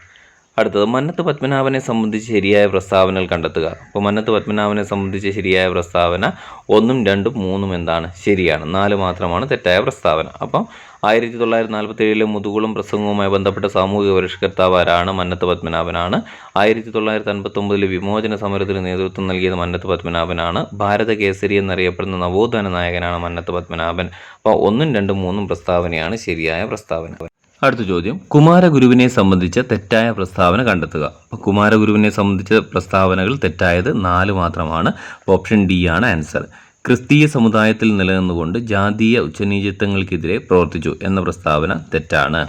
S1: അടുത്തത് മന്നത്ത് പത്മനാഭനെ സംബന്ധിച്ച് ശരിയായ പ്രസ്താവനകൾ കണ്ടെത്തുക. അപ്പോൾ മന്നത്ത് പത്മനാഭനെ സംബന്ധിച്ച് ശരിയായ പ്രസ്താവന ഒന്നും രണ്ടും മൂന്നും എന്താണ്? ശരിയാണ്. നാല് മാത്രമാണ് തെറ്റായ പ്രസ്താവന. അപ്പം ആയിരത്തി തൊള്ളായിരത്തി നാൽപ്പത്തി ഏഴിലെ മുതുകുളം പ്രസംഗവുമായി ബന്ധപ്പെട്ട സാമൂഹിക പരിഷ്കർത്താവ് ആരാണ്? മന്നത്ത് പത്മനാഭനാണ്. ആയിരത്തി തൊള്ളായിരത്തി അൻപത്തൊമ്പതിലെ വിമോചന സമരത്തിന് നേതൃത്വം നൽകിയത് മന്നത്ത് പത്മനാഭനാണ്. ഭാരത കേസരി എന്നറിയപ്പെടുന്ന നവോത്ഥാന നായകനാണ് മന്നത്ത് പത്മനാഭൻ. അപ്പോൾ ഒന്നും രണ്ടും മൂന്നും പ്രസ്താവനയാണ് ശരിയായ പ്രസ്താവന. അടുത്ത ചോദ്യം. കുമാരഗുരുവിനെ സംബന്ധിച്ച തെറ്റായ പ്രസ്താവന കണ്ടെത്തുക. അപ്പോൾ കുമാരഗുരുവിനെ സംബന്ധിച്ച പ്രസ്താവനകൾ തെറ്റായത് നാല് മാത്രമാണ്. ഓപ്ഷൻ ഡി ആണ് ആൻസർ. ക്രിസ്തീയ സമുദായത്തിൽ നിലനിന്നുകൊണ്ട് ജാതീയ ഉച്ചനീചിത്വങ്ങൾക്കെതിരെ പ്രവർത്തിച്ചു എന്ന പ്രസ്താവന തെറ്റാണ്.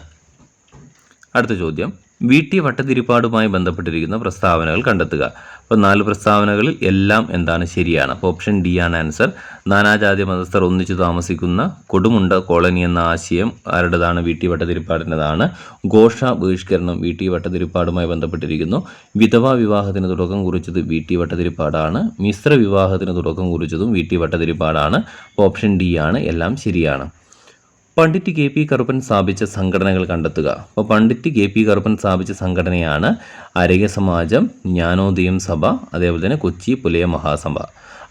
S1: അടുത്ത ചോദ്യം. വി ടി വട്ടതിരിപ്പാടുമായി ബന്ധപ്പെട്ടിരിക്കുന്ന പ്രസ്താവനകൾ കണ്ടെത്തുക. അപ്പോൾ നാല് പ്രസ്താവനകളിൽ എല്ലാം എന്താണ് ശരിയാണ്. അപ്പോൾ ഓപ്ഷൻ ഡി ആണ് ആൻസർ. നാനാജാതി മതസ്ഥർ ഒന്നിച്ചു താമസിക്കുന്ന കൊടുമുണ്ട കോളനി എന്ന ആശയം ആരുടേതാണ്? വി ടി വട്ടതിരിപ്പാടിന്റെതാണ്. ഘോഷ ബഹിഷ്കരണം വി ടി വട്ടതിരിപ്പാടുമായി ബന്ധപ്പെട്ടിരിക്കുന്നു. വിധവാ വിവാഹത്തിന് തുടക്കം കുറിച്ചത് വി ടി വട്ടതിരിപ്പാടാണ്. മിശ്ര വിവാഹത്തിന് തുടക്കം കുറിച്ചതും വി ടി വട്ടതിരിപ്പാടാണ്. ഓപ്ഷൻ ഡി ആണ്. എല്ലാം ശരിയാണ്. പണ്ഡിറ്റ് കെ പി കറുപ്പൻ സ്ഥാപിച്ച സംഘടനകൾ കണ്ടെത്തുക. അപ്പോൾ പണ്ഡിറ്റ് കെ പി കറുപ്പൻ സ്ഥാപിച്ച സംഘടനയാണ് അരക സമാജം ജ്ഞാനോദയം സഭ അതേപോലെ തന്നെ കൊച്ചി പുലയ മഹാസഭ.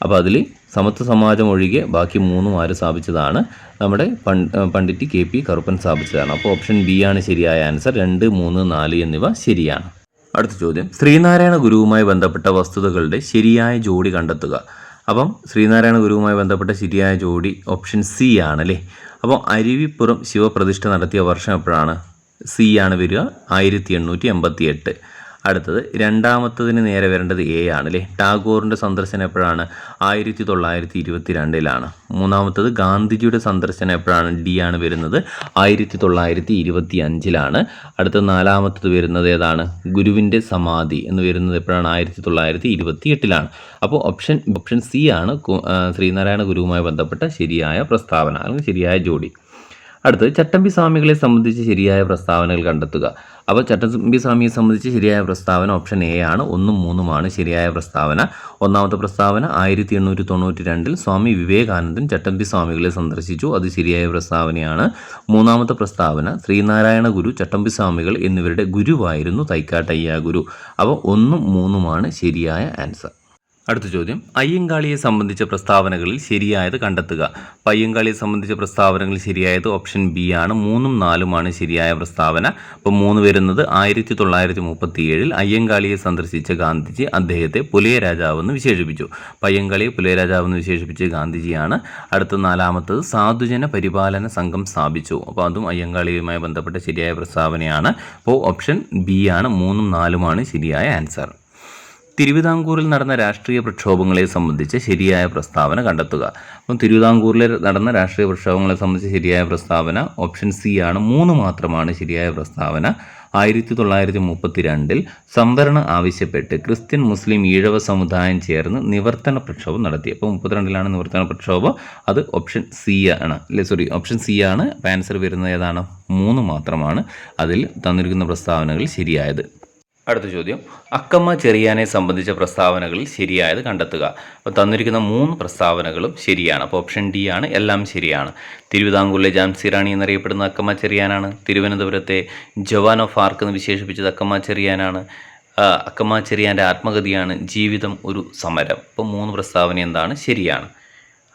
S1: അപ്പോൾ അതിൽ സമത്വ സമാജം ഒഴികെ ബാക്കി മൂന്നും ആര് സ്ഥാപിച്ചതാണ്? നമ്മുടെ പണ്ഡിറ്റ് കെ പി കറുപ്പൻ സ്ഥാപിച്ചതാണ്. അപ്പോൾ ഓപ്ഷൻ ബി ആണ് ശരിയായ ആൻസർ. രണ്ട് മൂന്ന് നാല് എന്നിവ ശരിയാണ്. അടുത്ത ചോദ്യം. ശ്രീനാരായണ ഗുരുവുമായി ബന്ധപ്പെട്ട വസ്തുതകളുടെ ശരിയായ ജോഡി കണ്ടെത്തുക. അപ്പം ശ്രീനാരായണ ഗുരുവുമായി ബന്ധപ്പെട്ട ശരിയായ ജോഡി ഓപ്ഷൻ സി ആണല്ലേ അപ്പോൾ അരുവിപ്പുറം ശിവപ്രതിഷ്ഠ നടത്തിയ വർഷം എപ്പോഴാണ്? സി ആണ് വരിക ആയിരത്തി എണ്ണൂറ്റി എൺപത്തി എട്ട് അടുത്തത് രണ്ടാമത്തതിന് നേരെ വരേണ്ടത് എ ആണ് അല്ലേ ടാഗോറിന്റെ സന്ദർശനം എപ്പോഴാണ്? ആയിരത്തി തൊള്ളായിരത്തി ഇരുപത്തി രണ്ടിലാണ് മൂന്നാമത്തത് ഗാന്ധിജിയുടെ സന്ദർശനം എപ്പോഴാണ്? ഡി ആണ് വരുന്നത്. ആയിരത്തി തൊള്ളായിരത്തി ഇരുപത്തി അഞ്ചിലാണ് അടുത്ത നാലാമത്തത് വരുന്നത് ഏതാണ്? ഗുരുവിന്റെ സമാധി എന്ന് വരുന്നത് എപ്പോഴാണ്? ആയിരത്തി തൊള്ളായിരത്തി ഇരുപത്തി എട്ടിലാണ് അപ്പോൾ ഓപ്ഷൻ ഓപ്ഷൻ സി ആണ് ശ്രീനാരായണ ഗുരുവുമായി ബന്ധപ്പെട്ട ശരിയായ പ്രസ്താവന അല്ലെങ്കിൽ ശരിയായ ജോഡി. അടുത്തത് ചട്ടമ്പി സ്വാമികളെ സംബന്ധിച്ച് ശരിയായ പ്രസ്താവനകൾ കണ്ടെത്തുക. അപ്പോൾ ചട്ടമ്പി സ്വാമിയെ സംബന്ധിച്ച് ശരിയായ പ്രസ്താവന ഓപ്ഷൻ എ ആണ് ഒന്നും മൂന്നുമാണ് ശരിയായ പ്രസ്താവന. ഒന്നാമത്തെ പ്രസ്താവന ആയിരത്തി എണ്ണൂറ്റി തൊണ്ണൂറ്റി രണ്ടിൽ സ്വാമി വിവേകാനന്ദൻ ചട്ടമ്പി സ്വാമികളെ സന്ദർശിച്ചു അത് ശരിയായ പ്രസ്താവനയാണ്. മൂന്നാമത്തെ പ്രസ്താവന ശ്രീനാരായണ ഗുരു ചട്ടമ്പി സ്വാമികൾ എന്നിവരുടെ ഗുരുവായിരുന്നു തൈക്കാട്ടയ്യ ഗുരു. അപ്പോൾ ഒന്നും മൂന്നുമാണ് ശരിയായ ആൻസർ. അടുത്ത ചോദ്യം. അയ്യങ്കാളിയെ സംബന്ധിച്ച പ്രസ്താവനകളിൽ ശരിയായത് കണ്ടെത്തുക. പയ്യങ്കാളിയെ സംബന്ധിച്ച പ്രസ്താവനകളിൽ ശരിയായത് ഓപ്ഷൻ ബി ആണ്. മൂന്നും നാലുമാണ് ശരിയായ പ്രസ്താവന. അപ്പോൾ മൂന്ന് വരുന്നത് ആയിരത്തി തൊള്ളായിരത്തി മുപ്പത്തി ഏഴിൽ അയ്യങ്കാളിയെ സന്ദർശിച്ച ഗാന്ധിജി അദ്ദേഹത്തെ പുലയ രാജാവെന്ന് വിശേഷിപ്പിച്ചു. പയ്യങ്കാളിയെ പുലയ രാജാവെന്ന് വിശേഷിപ്പിച്ച ഗാന്ധിജിയാണ്. അടുത്ത നാലാമത്തത് സാധുജന പരിപാലന സംഘം സ്ഥാപിച്ചു. അപ്പോൾ അതും അയ്യങ്കാളിയുമായി ബന്ധപ്പെട്ട ശരിയായ പ്രസ്താവനയാണ്. അപ്പോൾ ഓപ്ഷൻ ബി ആണ്. മൂന്നും നാലുമാണ് ശരിയായ ആൻസർ. തിരുവിതാംകൂറിൽ നടന്ന രാഷ്ട്രീയ പ്രക്ഷോഭങ്ങളെ സംബന്ധിച്ച് ശരിയായ പ്രസ്താവന കണ്ടെത്തുക. അപ്പം തിരുവിതാംകൂറിൽ നടന്ന രാഷ്ട്രീയ പ്രക്ഷോഭങ്ങളെ സംബന്ധിച്ച് ശരിയായ പ്രസ്താവന ഓപ്ഷൻ സി ആണ്. മൂന്ന് മാത്രമാണ് ശരിയായ പ്രസ്താവന. ആയിരത്തി തൊള്ളായിരത്തി മുപ്പത്തി രണ്ടിൽ സംവരണം ആവശ്യപ്പെട്ട് ക്രിസ്ത്യൻ മുസ്ലിം ഈഴവ സമുദായം ചേർന്ന് നിവർത്തന പ്രക്ഷോഭം നടത്തി. അപ്പോൾ മുപ്പത്തിരണ്ടിലാണ് നിവർത്തന പ്രക്ഷോഭം. അത് ഓപ്ഷൻ സി ആണ്. അല്ലേ? സോറി ഓപ്ഷൻ സി ആണ്. ആൻസർ വരുന്നത് ഏതാണ്? മൂന്ന് മാത്രമാണ്. അതിൽ തന്നിരിക്കുന്ന പ്രസ്താവനകൾ ശരിയായത്. അടുത്ത ചോദ്യം. അക്കമ്മ ചെറിയാനെ സംബന്ധിച്ച പ്രസ്താവനകളിൽ ശരിയായത് കണ്ടെത്തുക. അപ്പോൾ തന്നിരിക്കുന്ന മൂന്ന് പ്രസ്താവനകളും ശരിയാണ്. അപ്പോൾ ഓപ്ഷൻ ഡി ആണ്. എല്ലാം ശരിയാണ്. തിരുവിതാംകൂറിലെ ജാൻസി റാണി എന്നറിയപ്പെടുന്ന അക്കമ്മ ചെറിയാനാണ്. തിരുവനന്തപുരത്തെ ജവാൻ ഓഫ് ആർക്ക് എന്ന് വിശേഷിപ്പിച്ചത് അക്കമ്മ ചെറിയാനാണ്. അക്കമ്മ ചെറിയാന്റെ ആത്മകഥയാണ് ജീവിതം ഒരു സമരം. അപ്പോൾ മൂന്ന് പ്രസ്താവന എന്താണ്? ശരിയാണ്.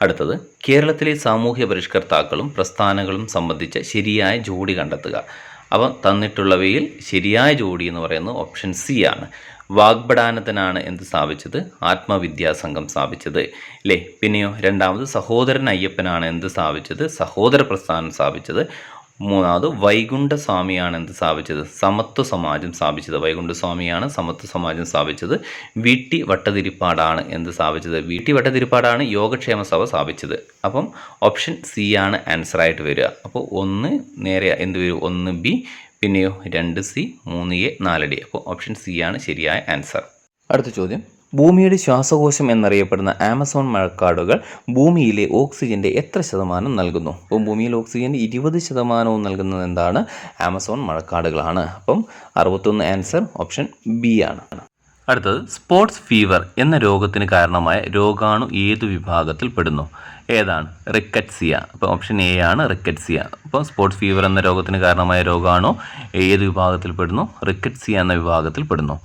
S1: അടുത്തത് കേരളത്തിലെ സാമൂഹ്യ പരിഷ്കർത്താക്കളും പ്രസ്ഥാനങ്ങളും സംബന്ധിച്ച ശരിയായ ജോഡി കണ്ടെത്തുക. അവ തന്നിട്ടുള്ളവയിൽ ശരിയായ ജോഡി എന്ന് പറയുന്നത് ഓപ്ഷൻ സി ആണ്. വാഗ്ബടാനത്തിനാണ് എന്ത് സ്ഥാപിച്ചത്? ആത്മവിദ്യാസംഘം സ്ഥാപിച്ചത്. അല്ലേ പിന്നെയോ രണ്ടാമത് സഹോദരൻ അയ്യപ്പനാണ് എന്ത് സ്ഥാപിച്ചത്? സഹോദര പ്രസ്ഥാനം സ്ഥാപിച്ചത്. മൂന്നാമത് വൈകുണ്ഠസ്വാമിയാണ് എന്ത് സ്ഥാപിച്ചത്? സമത്വ സമാജം സ്ഥാപിച്ചത്. വൈകുണ്ഠസ്വാമിയാണ് സമത്വ സമാജം സ്ഥാപിച്ചത്. വീട്ടി വട്ടതിരിപ്പാടാണ് എന്ത് സ്ഥാപിച്ചത്? വീട്ടി വട്ടതിരിപ്പാടാണ് യോഗക്ഷേമ സഭ സ്ഥാപിച്ചത്. അപ്പം ഓപ്ഷൻ സി ആണ് ആൻസർ ആയിട്ട് വരിക. അപ്പോൾ ഒന്ന് നേരെ എന്ത് വരും? ഒന്ന് ബി പിന്നെയോ രണ്ട് സി മൂന്ന് എ നാല് ഡി. അപ്പോൾ ഓപ്ഷൻ സി ആണ് ശരിയായ ആൻസർ. അടുത്ത ചോദ്യം. ഭൂമിയുടെ ശ്വാസകോശം എന്നറിയപ്പെടുന്ന ആമസോൺ മഴക്കാടുകൾ ഭൂമിയിലെ ഓക്സിജന്റെ എത്ര ശതമാനം നൽകുന്നു? അപ്പം ഭൂമിയിൽ ഓക്സിജന്റെ ഇരുപത് ശതമാനവും നൽകുന്നത് എന്താണ്? ആമസോൺ മഴക്കാടുകളാണ്. അപ്പം അറുപത്തൊന്ന് ആൻസർ ഓപ്ഷൻ ബി ആണ്. അടുത്തത് സ്പോർട്സ് ഫീവർ എന്ന രോഗത്തിന് കാരണമായ രോഗാണു ഏതു വിഭാഗത്തിൽ പെടുന്നു? ഏതാണ്? റിക്കറ്റ്സിയ. അപ്പോൾ ഓപ്ഷൻ എ ആണ് റിക്കറ്റ്സിയ. അപ്പോൾ സ്പോർട്സ് ഫീവർ എന്ന രോഗത്തിന് കാരണമായ രോഗാണു ഏത് വിഭാഗത്തിൽ പെടുന്നു? റിക്കറ്റ്സിയ എന്ന വിഭാഗത്തിൽ പെടുന്നു.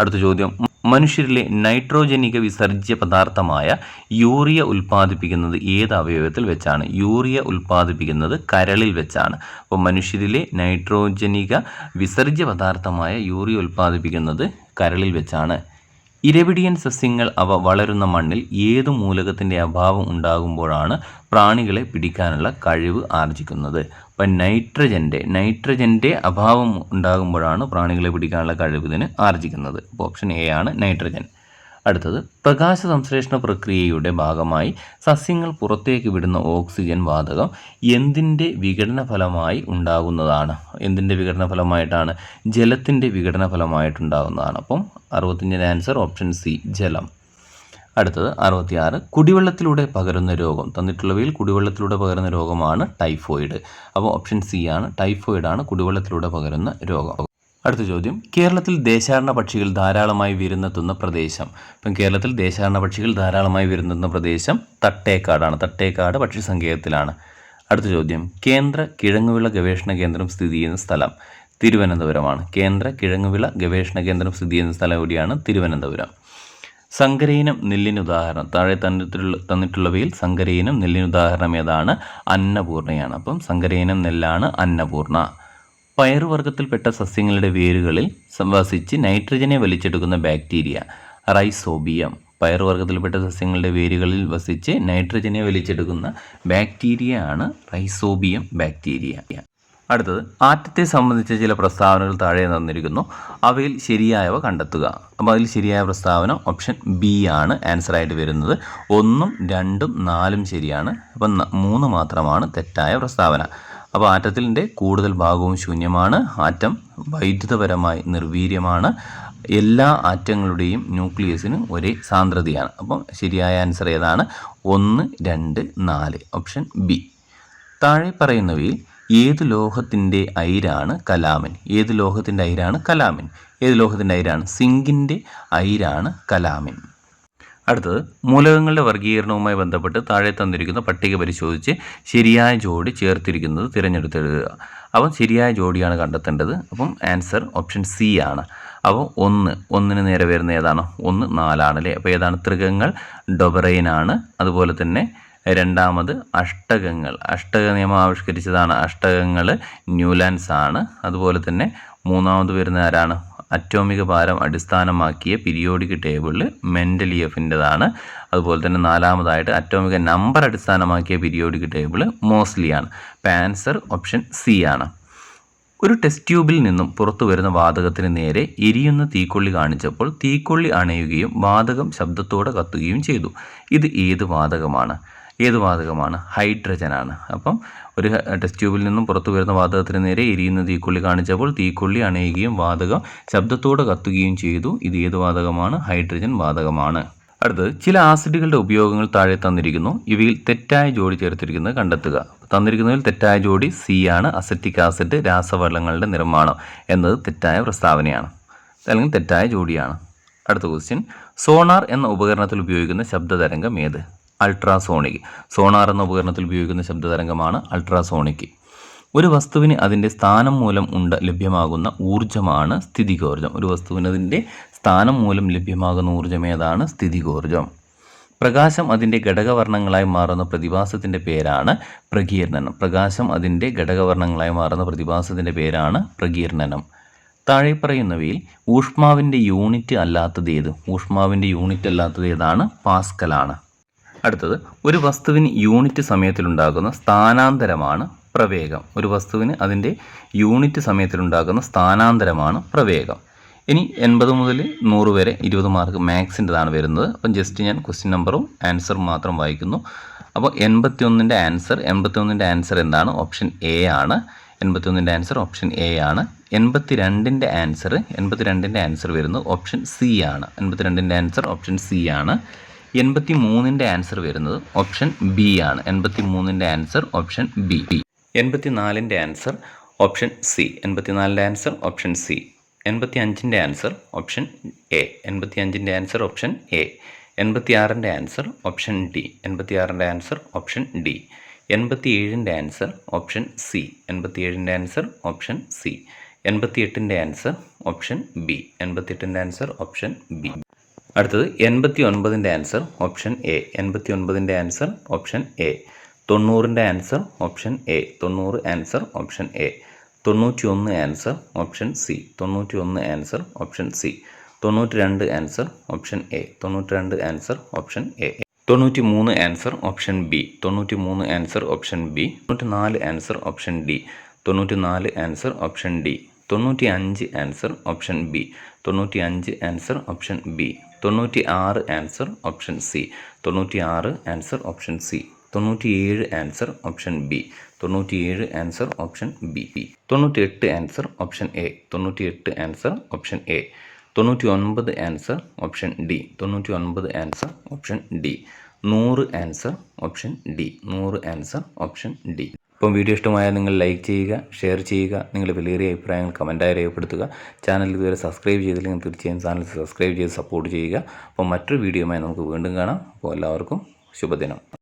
S1: അടുത്ത ചോദ്യം മനുഷ്യരിലെ നൈട്രോജനിക വിസർജ്യ പദാർത്ഥമായ യൂറിയ ഉൽപ്പാദിപ്പിക്കുന്നത് ഏത് അവയവത്തിൽ വെച്ചാണ്? യൂറിയ ഉൽപ്പാദിപ്പിക്കുന്നത് കരളിൽ വെച്ചാണ്. അപ്പോൾ മനുഷ്യരിലെ നൈട്രോജനിക വിസർജ്യ പദാർത്ഥമായ യൂറിയ ഉൽപ്പാദിപ്പിക്കുന്നത് കരളിൽ വെച്ചാണ്. ഇരവിടിയൻ സസ്യങ്ങൾ അവ വളരുന്ന മണ്ണിൽ ഏതു മൂലകത്തിന്റെ അഭാവം ഉണ്ടാകുമ്പോഴാണ് പ്രാണികളെ പിടിക്കാനുള്ള കഴിവ് ആർജിക്കുന്നത്? അപ്പം നൈട്രജന്റെ നൈട്രജന്റെ അഭാവം ഉണ്ടാകുമ്പോഴാണ് പ്രാണികളെ പിടിക്കാനുള്ള കഴിവ് ആർജിക്കുന്നത്. അപ്പോൾ ഓപ്ഷൻ എ ആണ് നൈട്രജൻ അടുത്തത് പ്രകാശ സംശ്ലേഷണ പ്രക്രിയയുടെ ഭാഗമായി സസ്യങ്ങൾ പുറത്തേക്ക് വിടുന്ന ഓക്സിജൻ വാതകം എന്തിന്റെ വിഘടന ഫലമായി ഉണ്ടാകുന്നതാണ്? എന്തിന്റെ വിഘടന ഫലമായിട്ടാണ് ജലത്തിന്റെ വിഘടന ഫലമായിട്ടുണ്ടാകുന്നതാണ് അപ്പം അറുപത്തഞ്ചിന്റെ ആൻസർ ഓപ്ഷൻ സി ജലം. അടുത്തത് അറുപത്തിയാറ്. കുടിവെള്ളത്തിലൂടെ പകരുന്ന രോഗം. തന്നിട്ടുള്ളവയിൽ കുടിവെള്ളത്തിലൂടെ പകരുന്ന രോഗമാണ് ടൈഫോയിഡ്. അപ്പോൾ ഓപ്ഷൻ സി ആണ്. ടൈഫോയിഡ് ആണ് കുടിവെള്ളത്തിലൂടെ പകരുന്ന രോഗം. അടുത്ത ചോദ്യം. കേരളത്തിൽ ദേശാടന പക്ഷികൾ ധാരാളമായി വിരുന്നെത്തുന്ന പ്രദേശം. ഇപ്പം കേരളത്തിൽ ദേശാടന പക്ഷികൾ ധാരാളമായി വിരുന്നെത്തുന്ന പ്രദേശം തട്ടേക്കാടാണ്. തട്ടേക്കാട് പക്ഷി സങ്കേതത്തിലാണ് അടുത്ത ചോദ്യം. കേന്ദ്ര കിഴങ്ങുവിള ഗവേഷണ കേന്ദ്രം സ്ഥിതി ചെയ്യുന്ന സ്ഥലം തിരുവനന്തപുരമാണ്. കേന്ദ്ര കിഴങ്ങുവിള ഗവേഷണ കേന്ദ്രം സ്ഥിതി ചെയ്യുന്ന സ്ഥലം എവിടെയാണ്? തിരുവനന്തപുരം. സങ്കരയിനം നെല്ലിനുദാഹരണം. താഴെ തന്നിട്ടുള്ള തന്നിട്ടുള്ളവയിൽ സങ്കരയിനം നെല്ലിനുദാഹരണം ഏതാണ്? അന്നപൂർണയാണ്. അപ്പം സങ്കരയിനം നെല്ലാണ് അന്നപൂർണ. പയറുവർഗത്തിൽപ്പെട്ട സസ്യങ്ങളുടെ വേരുകളിൽ വസിച്ച് നൈട്രജനെ വലിച്ചെടുക്കുന്ന ബാക്ടീരിയ റൈസോബിയം. പയറുവർഗത്തിൽപ്പെട്ട സസ്യങ്ങളുടെ വേരുകളിൽ വസിച്ച് നൈട്രജനെ വലിച്ചെടുക്കുന്ന ബാക്ടീരിയ ആണ് റൈസോബിയം ബാക്ടീരിയ. അടുത്തത് ആറ്റത്തെ സംബന്ധിച്ച ചില പ്രസ്താവനകൾ താഴെ തന്നിരിക്കുന്നു. അവയിൽ ശരിയായവ കണ്ടെത്തുക. അപ്പോൾ അതിൽ ശരിയായ പ്രസ്താവന ഓപ്ഷൻ ബി ആണ് ആൻസറായിട്ട് വരുന്നത്. ഒന്നും രണ്ടും നാലും ശരിയാണ്. അപ്പം മൂന്ന് മാത്രമാണ് തെറ്റായ പ്രസ്താവന. അപ്പോൾ ആറ്റത്തിന്റെ കൂടുതൽ ഭാഗവും ശൂന്യമാണ്. ആറ്റം വൈദ്യുതപരമായി നിർവീര്യമാണ്. എല്ലാ ആറ്റങ്ങളുടെയും ന്യൂക്ലിയസിന് ഒരേ സാന്ദ്രതയാണ്. അപ്പം ശരിയായ ആൻസർ ഏതാണ്? ഒന്ന് രണ്ട് നാല് ഓപ്ഷൻ ബി താഴെ പറയുന്നവയിൽ ഏത് ലോഹത്തിന്റെ അയിരാണ് കലാമൻ? ഏത് ലോഹത്തിന്റെ അയിരാണ് കലാമൻ? ഏത് ലോഹത്തിന്റെ അയിരാണ് സിങ്കിന്റെ അയിരാണ് കലാമൻ? അടുത്തത് മൂലകങ്ങളുടെ വർഗീകരണവുമായി ബന്ധപ്പെട്ട് താഴെ തന്നിരിക്കുന്ന പട്ടിക പരിശോധിച്ച് ശരിയായ ജോഡി ചേർത്തിരിക്കുന്നത് തിരഞ്ഞെടുത്തെഴുതുക. അപ്പം ശരിയായ ജോഡിയാണ് കണ്ടെത്തേണ്ടത്. അപ്പം ആൻസർ ഓപ്ഷൻ സി ആണ്. അപ്പോൾ ഒന്ന് ഒന്നിന് നേരെ വരുന്ന ഏതാണ്? ഒന്ന് നാലാണ് അല്ലേ അപ്പോൾ ഏതാണ്? തൃഗങ്ങൾ ഡൊബറൈനാണ്. അതുപോലെ തന്നെ രണ്ടാമത് അഷ്ടകങ്ങൾ. അഷ്ടക നിയമം ആവിഷ്കരിച്ചതാണ് അഷ്ടകങ്ങൾ ന്യൂലാൻഡ്സ് ആണ്. അതുപോലെ തന്നെ മൂന്നാമത് വരുന്ന ആരാണ്? അറ്റോമിക ഭാരം അടിസ്ഥാനമാക്കിയ പിരിയോഡിക് ടേബിളിൽ മെന്റലിയഫിന്റെതാണ് അതുപോലെ തന്നെ നാലാമതായിട്ട് അറ്റോമിക നമ്പർ അടിസ്ഥാനമാക്കിയ പിരിയോഡിക് ടേബിൾ മോസ്ലിയാണ്. ആണ് ആൻസർ ഓപ്ഷൻ സി ആണ്. ഒരു ടെസ്റ്റ് ട്യൂബിൽ നിന്നും പുറത്തു വരുന്ന വാതകത്തിന് നേരെ എരിയുന്ന തീക്കൊള്ളി കാണിച്ചപ്പോൾ തീക്കൊള്ളി അണയുകയും വാതകം ശബ്ദത്തോടെ കത്തുകയും ചെയ്തു. ഇത് ഏത് വാതകമാണ്? ഏത് വാതകമാണ്? ഹൈഡ്രജനാണ്. അപ്പം ഒരു ടെസ്റ്റ് ട്യൂബിൽ നിന്നും പുറത്തു വരുന്ന വാതകത്തിന് നേരെ എരിയുന്ന തീക്കൊള്ളി കാണിച്ചപ്പോൾ തീക്കൊള്ളി അണയുകയും വാതകം ശബ്ദത്തോടെ കത്തുകയും ചെയ്തു. ഇത് ഏത് വാതകമാണ്? ഹൈഡ്രജൻ വാതകമാണ്. അടുത്തത് ചില ആസിഡുകളുടെ ഉപയോഗങ്ങൾ താഴെ തന്നിരിക്കുന്നു. ഇവയിൽ തെറ്റായ ജോഡി ചേർത്തിരിക്കുന്നത് കണ്ടെത്തുക. തന്നിരിക്കുന്നതിൽ തെറ്റായ ജോഡി സി ആണ്. അസറ്റിക് ആസിഡ് രാസവളങ്ങളുടെ നിർമ്മാണം എന്നത് തെറ്റായ പ്രസ്താവനയാണ്. അല്ലെങ്കിൽ തെറ്റായ ജോഡിയാണ്. അടുത്ത ക്വസ്റ്റ്യൻ സോണാർ എന്ന ഉപകരണത്തിൽ ഉപയോഗിക്കുന്ന ശബ്ദതരംഗം ഏത്? അൾട്രാസോണിക്. സോണാർ എന്ന ഉപകരണത്തിൽ ഉപയോഗിക്കുന്ന ശബ്ദതരംഗമാണ് അൾട്രാസോണിക്. ഒരു വസ്തുവിന് അതിന്റെ സ്ഥാനം മൂലം ഉണ്ട് ലഭ്യമാകുന്ന ഊർജമാണ് സ്ഥിതികോർജം. ഒരു വസ്തുവിന് അതിന്റെ സ്ഥാനം മൂലം ലഭ്യമാകുന്ന ഊർജം ഏതാണ്? സ്ഥിതികോർജം. പ്രകാശം അതിന്റെ ഘടകവർണങ്ങളായി മാറുന്ന പ്രതിഭാസത്തിന്റെ പേരാണ് പ്രകീർണനം. പ്രകാശം അതിന്റെ ഘടകവർണങ്ങളായി മാറുന്ന പ്രതിഭാസത്തിന്റെ പേരാണ് പ്രകീർണനം. താഴെ പറയുന്നവയിൽ ഊഷ്മാവിന്റെ യൂണിറ്റ് അല്ലാത്തത് ഏത്? ഊഷ്മാവിന്റെ യൂണിറ്റ് അല്ലാത്തത് ഏതാണ്? പാസ്കലാണ്. അടുത്തത് ഒരു വസ്തുവിന് യൂണിറ്റ് സമയത്തിലുണ്ടാകുന്ന സ്ഥാനാന്തരമാണ് പ്രവേഗം. ഒരു വസ്തുവിന് അതിന്റെ യൂണിറ്റ് സമയത്തിലുണ്ടാകുന്ന സ്ഥാനാന്തരമാണ് പ്രവേഗം. ഇനി എൺപത് മുതൽ നൂറ് വരെ ഇരുപത് മാർക്ക് മാത്സിന്റെതാണ് വരുന്നത്. അപ്പം ജസ്റ്റ് ഞാൻ ക്വസ്റ്റ്യൻ നമ്പറും ആൻസറും മാത്രം വായിക്കുന്നു. അപ്പോൾ എൺപത്തി ഒന്നിന്റെ ആൻസർ എൺപത്തി ഒന്നിന്റെ ആൻസർ എന്താണ്? ഓപ്ഷൻ എ ആണ്. എൺപത്തി ഒന്നിന്റെ ആൻസർ ഓപ്ഷൻ എ ആണ്. എൺപത്തി രണ്ടിന്റെ ആൻസർ എൺപത്തി രണ്ടിന്റെ ആൻസർ വരുന്നത് ഓപ്ഷൻ സി ആണ്. എൺപത്തി രണ്ടിന്റെ ആൻസർ ഓപ്ഷൻ സി ആണ്. എൺപത്തി മൂന്നിന്റെ ആൻസർ വരുന്നത് ഓപ്ഷൻ ബി ആണ് എൺപത്തി മൂന്നിന്റെ ആൻസർ ഓപ്ഷൻ ബി എൺപത്തി നാലിന്റെ ആൻസർ ഓപ്ഷൻ സി എൺപത്തി നാലിന്റെ ആൻസർ ഓപ്ഷൻ സി എൺപത്തി അഞ്ചിന്റെ ആൻസർ ഓപ്ഷൻ എ എൺപത്തി അഞ്ചിന്റെ ആൻസർ ഓപ്ഷൻ എ എൺപത്തി ആറിന്റെ ആൻസർ ഓപ്ഷൻ ഡി എൺപത്തി ആറിന്റെ ആൻസർ ഓപ്ഷൻ ഡി എൺപത്തി ഏഴിന്റെ ആൻസർ ഓപ്ഷൻ സി എൺപത്തി ഏഴിന്റെ ആൻസർ ഓപ്ഷൻ സി എൺപത്തി എട്ടിന്റെ ആൻസർ ഓപ്ഷൻ ബി എൺപത്തി എട്ടിന്റെ ആൻസർ ഓപ്ഷൻ ബി അടുത്തത് എൺപത്തി ഒൻപതിന്റെ ആൻസർ ഓപ്ഷൻ എ എൺപത്തി ഒൻപതിന്റെ ആൻസർ ഓപ്ഷൻ എ തൊണ്ണൂറിന്റെ ആൻസർ ഓപ്ഷൻ എ തൊണ്ണൂറ് ആൻസർ ഓപ്ഷൻ എ തൊണ്ണൂറ്റി ഒന്ന് ആൻസർ ഓപ്ഷൻ സി തൊണ്ണൂറ്റി ഒന്ന് ആൻസർ ഓപ്ഷൻ സി തൊണ്ണൂറ്റി രണ്ട് ആൻസർ ഓപ്ഷൻ എ തൊണ്ണൂറ്റി രണ്ട് ആൻസർ ഓപ്ഷൻ എ തൊണ്ണൂറ്റി മൂന്ന് ആൻസർ ഓപ്ഷൻ ബി തൊണ്ണൂറ്റി മൂന്ന് ആൻസർ ഓപ്ഷൻ ബി തൊണ്ണൂറ്റി നാല് ആൻസർ ഓപ്ഷൻ ഡി തൊണ്ണൂറ്റി നാല് ആൻസർ ഓപ്ഷൻ ഡി തൊണ്ണൂറ്റി അഞ്ച് ആൻസർ ഓപ്ഷൻ ബി തൊണ്ണൂറ്റി അഞ്ച് ആൻസർ ഓപ്ഷൻ ബി തൊണ്ണൂറ്റി ആൻസർ ഓപ്ഷൻ സി തൊണ്ണൂറ്റി ആൻസർ ഓപ്ഷൻ സി തൊണ്ണൂറ്റിയേഴ് ആൻസർ ഓപ്ഷൻ ബി തൊണ്ണൂറ്റിയേഴ് ആൻസർ ഓപ്ഷൻ ബി ബി തൊണ്ണൂറ്റിയെട്ട് ആൻസർ ഓപ്ഷൻ എ തൊണ്ണൂറ്റിയെട്ട് ആൻസർ ഓപ്ഷൻ എ തൊണ്ണൂറ്റി ഒൻപത് ആൻസർ ഓപ്ഷൻ ഡി തൊണ്ണൂറ്റി ഒൻപത് ആൻസർ ഓപ്ഷൻ ഡി നൂറ് ആൻസർ ഓപ്ഷൻ ഡി നൂറ് ആൻസർ ഓപ്ഷൻ ഡി ഇപ്പം വീഡിയോ ഇഷ്ടമായാൽ നിങ്ങൾ ലൈക്ക് ചെയ്യുക ഷെയർ ചെയ്യുക നിങ്ങളുടെ വിലയേറിയ അഭിപ്രായങ്ങൾ കമന്റായി രേഖപ്പെടുത്തുക. ചാനൽ ഇതുവരെ സബ്സ്ക്രൈബ് ചെയ്തില്ലെങ്കിൽ തീർച്ചയായും ചാനൽ സബ്സ്ക്രൈബ് ചെയ്ത് സപ്പോർട്ട് ചെയ്യുക. അപ്പോൾ മറ്റൊരു വീഡിയോയുമായി നമുക്ക് വീണ്ടും കാണാം. അപ്പോൾ എല്ലാവർക്കും ശുഭദിനം.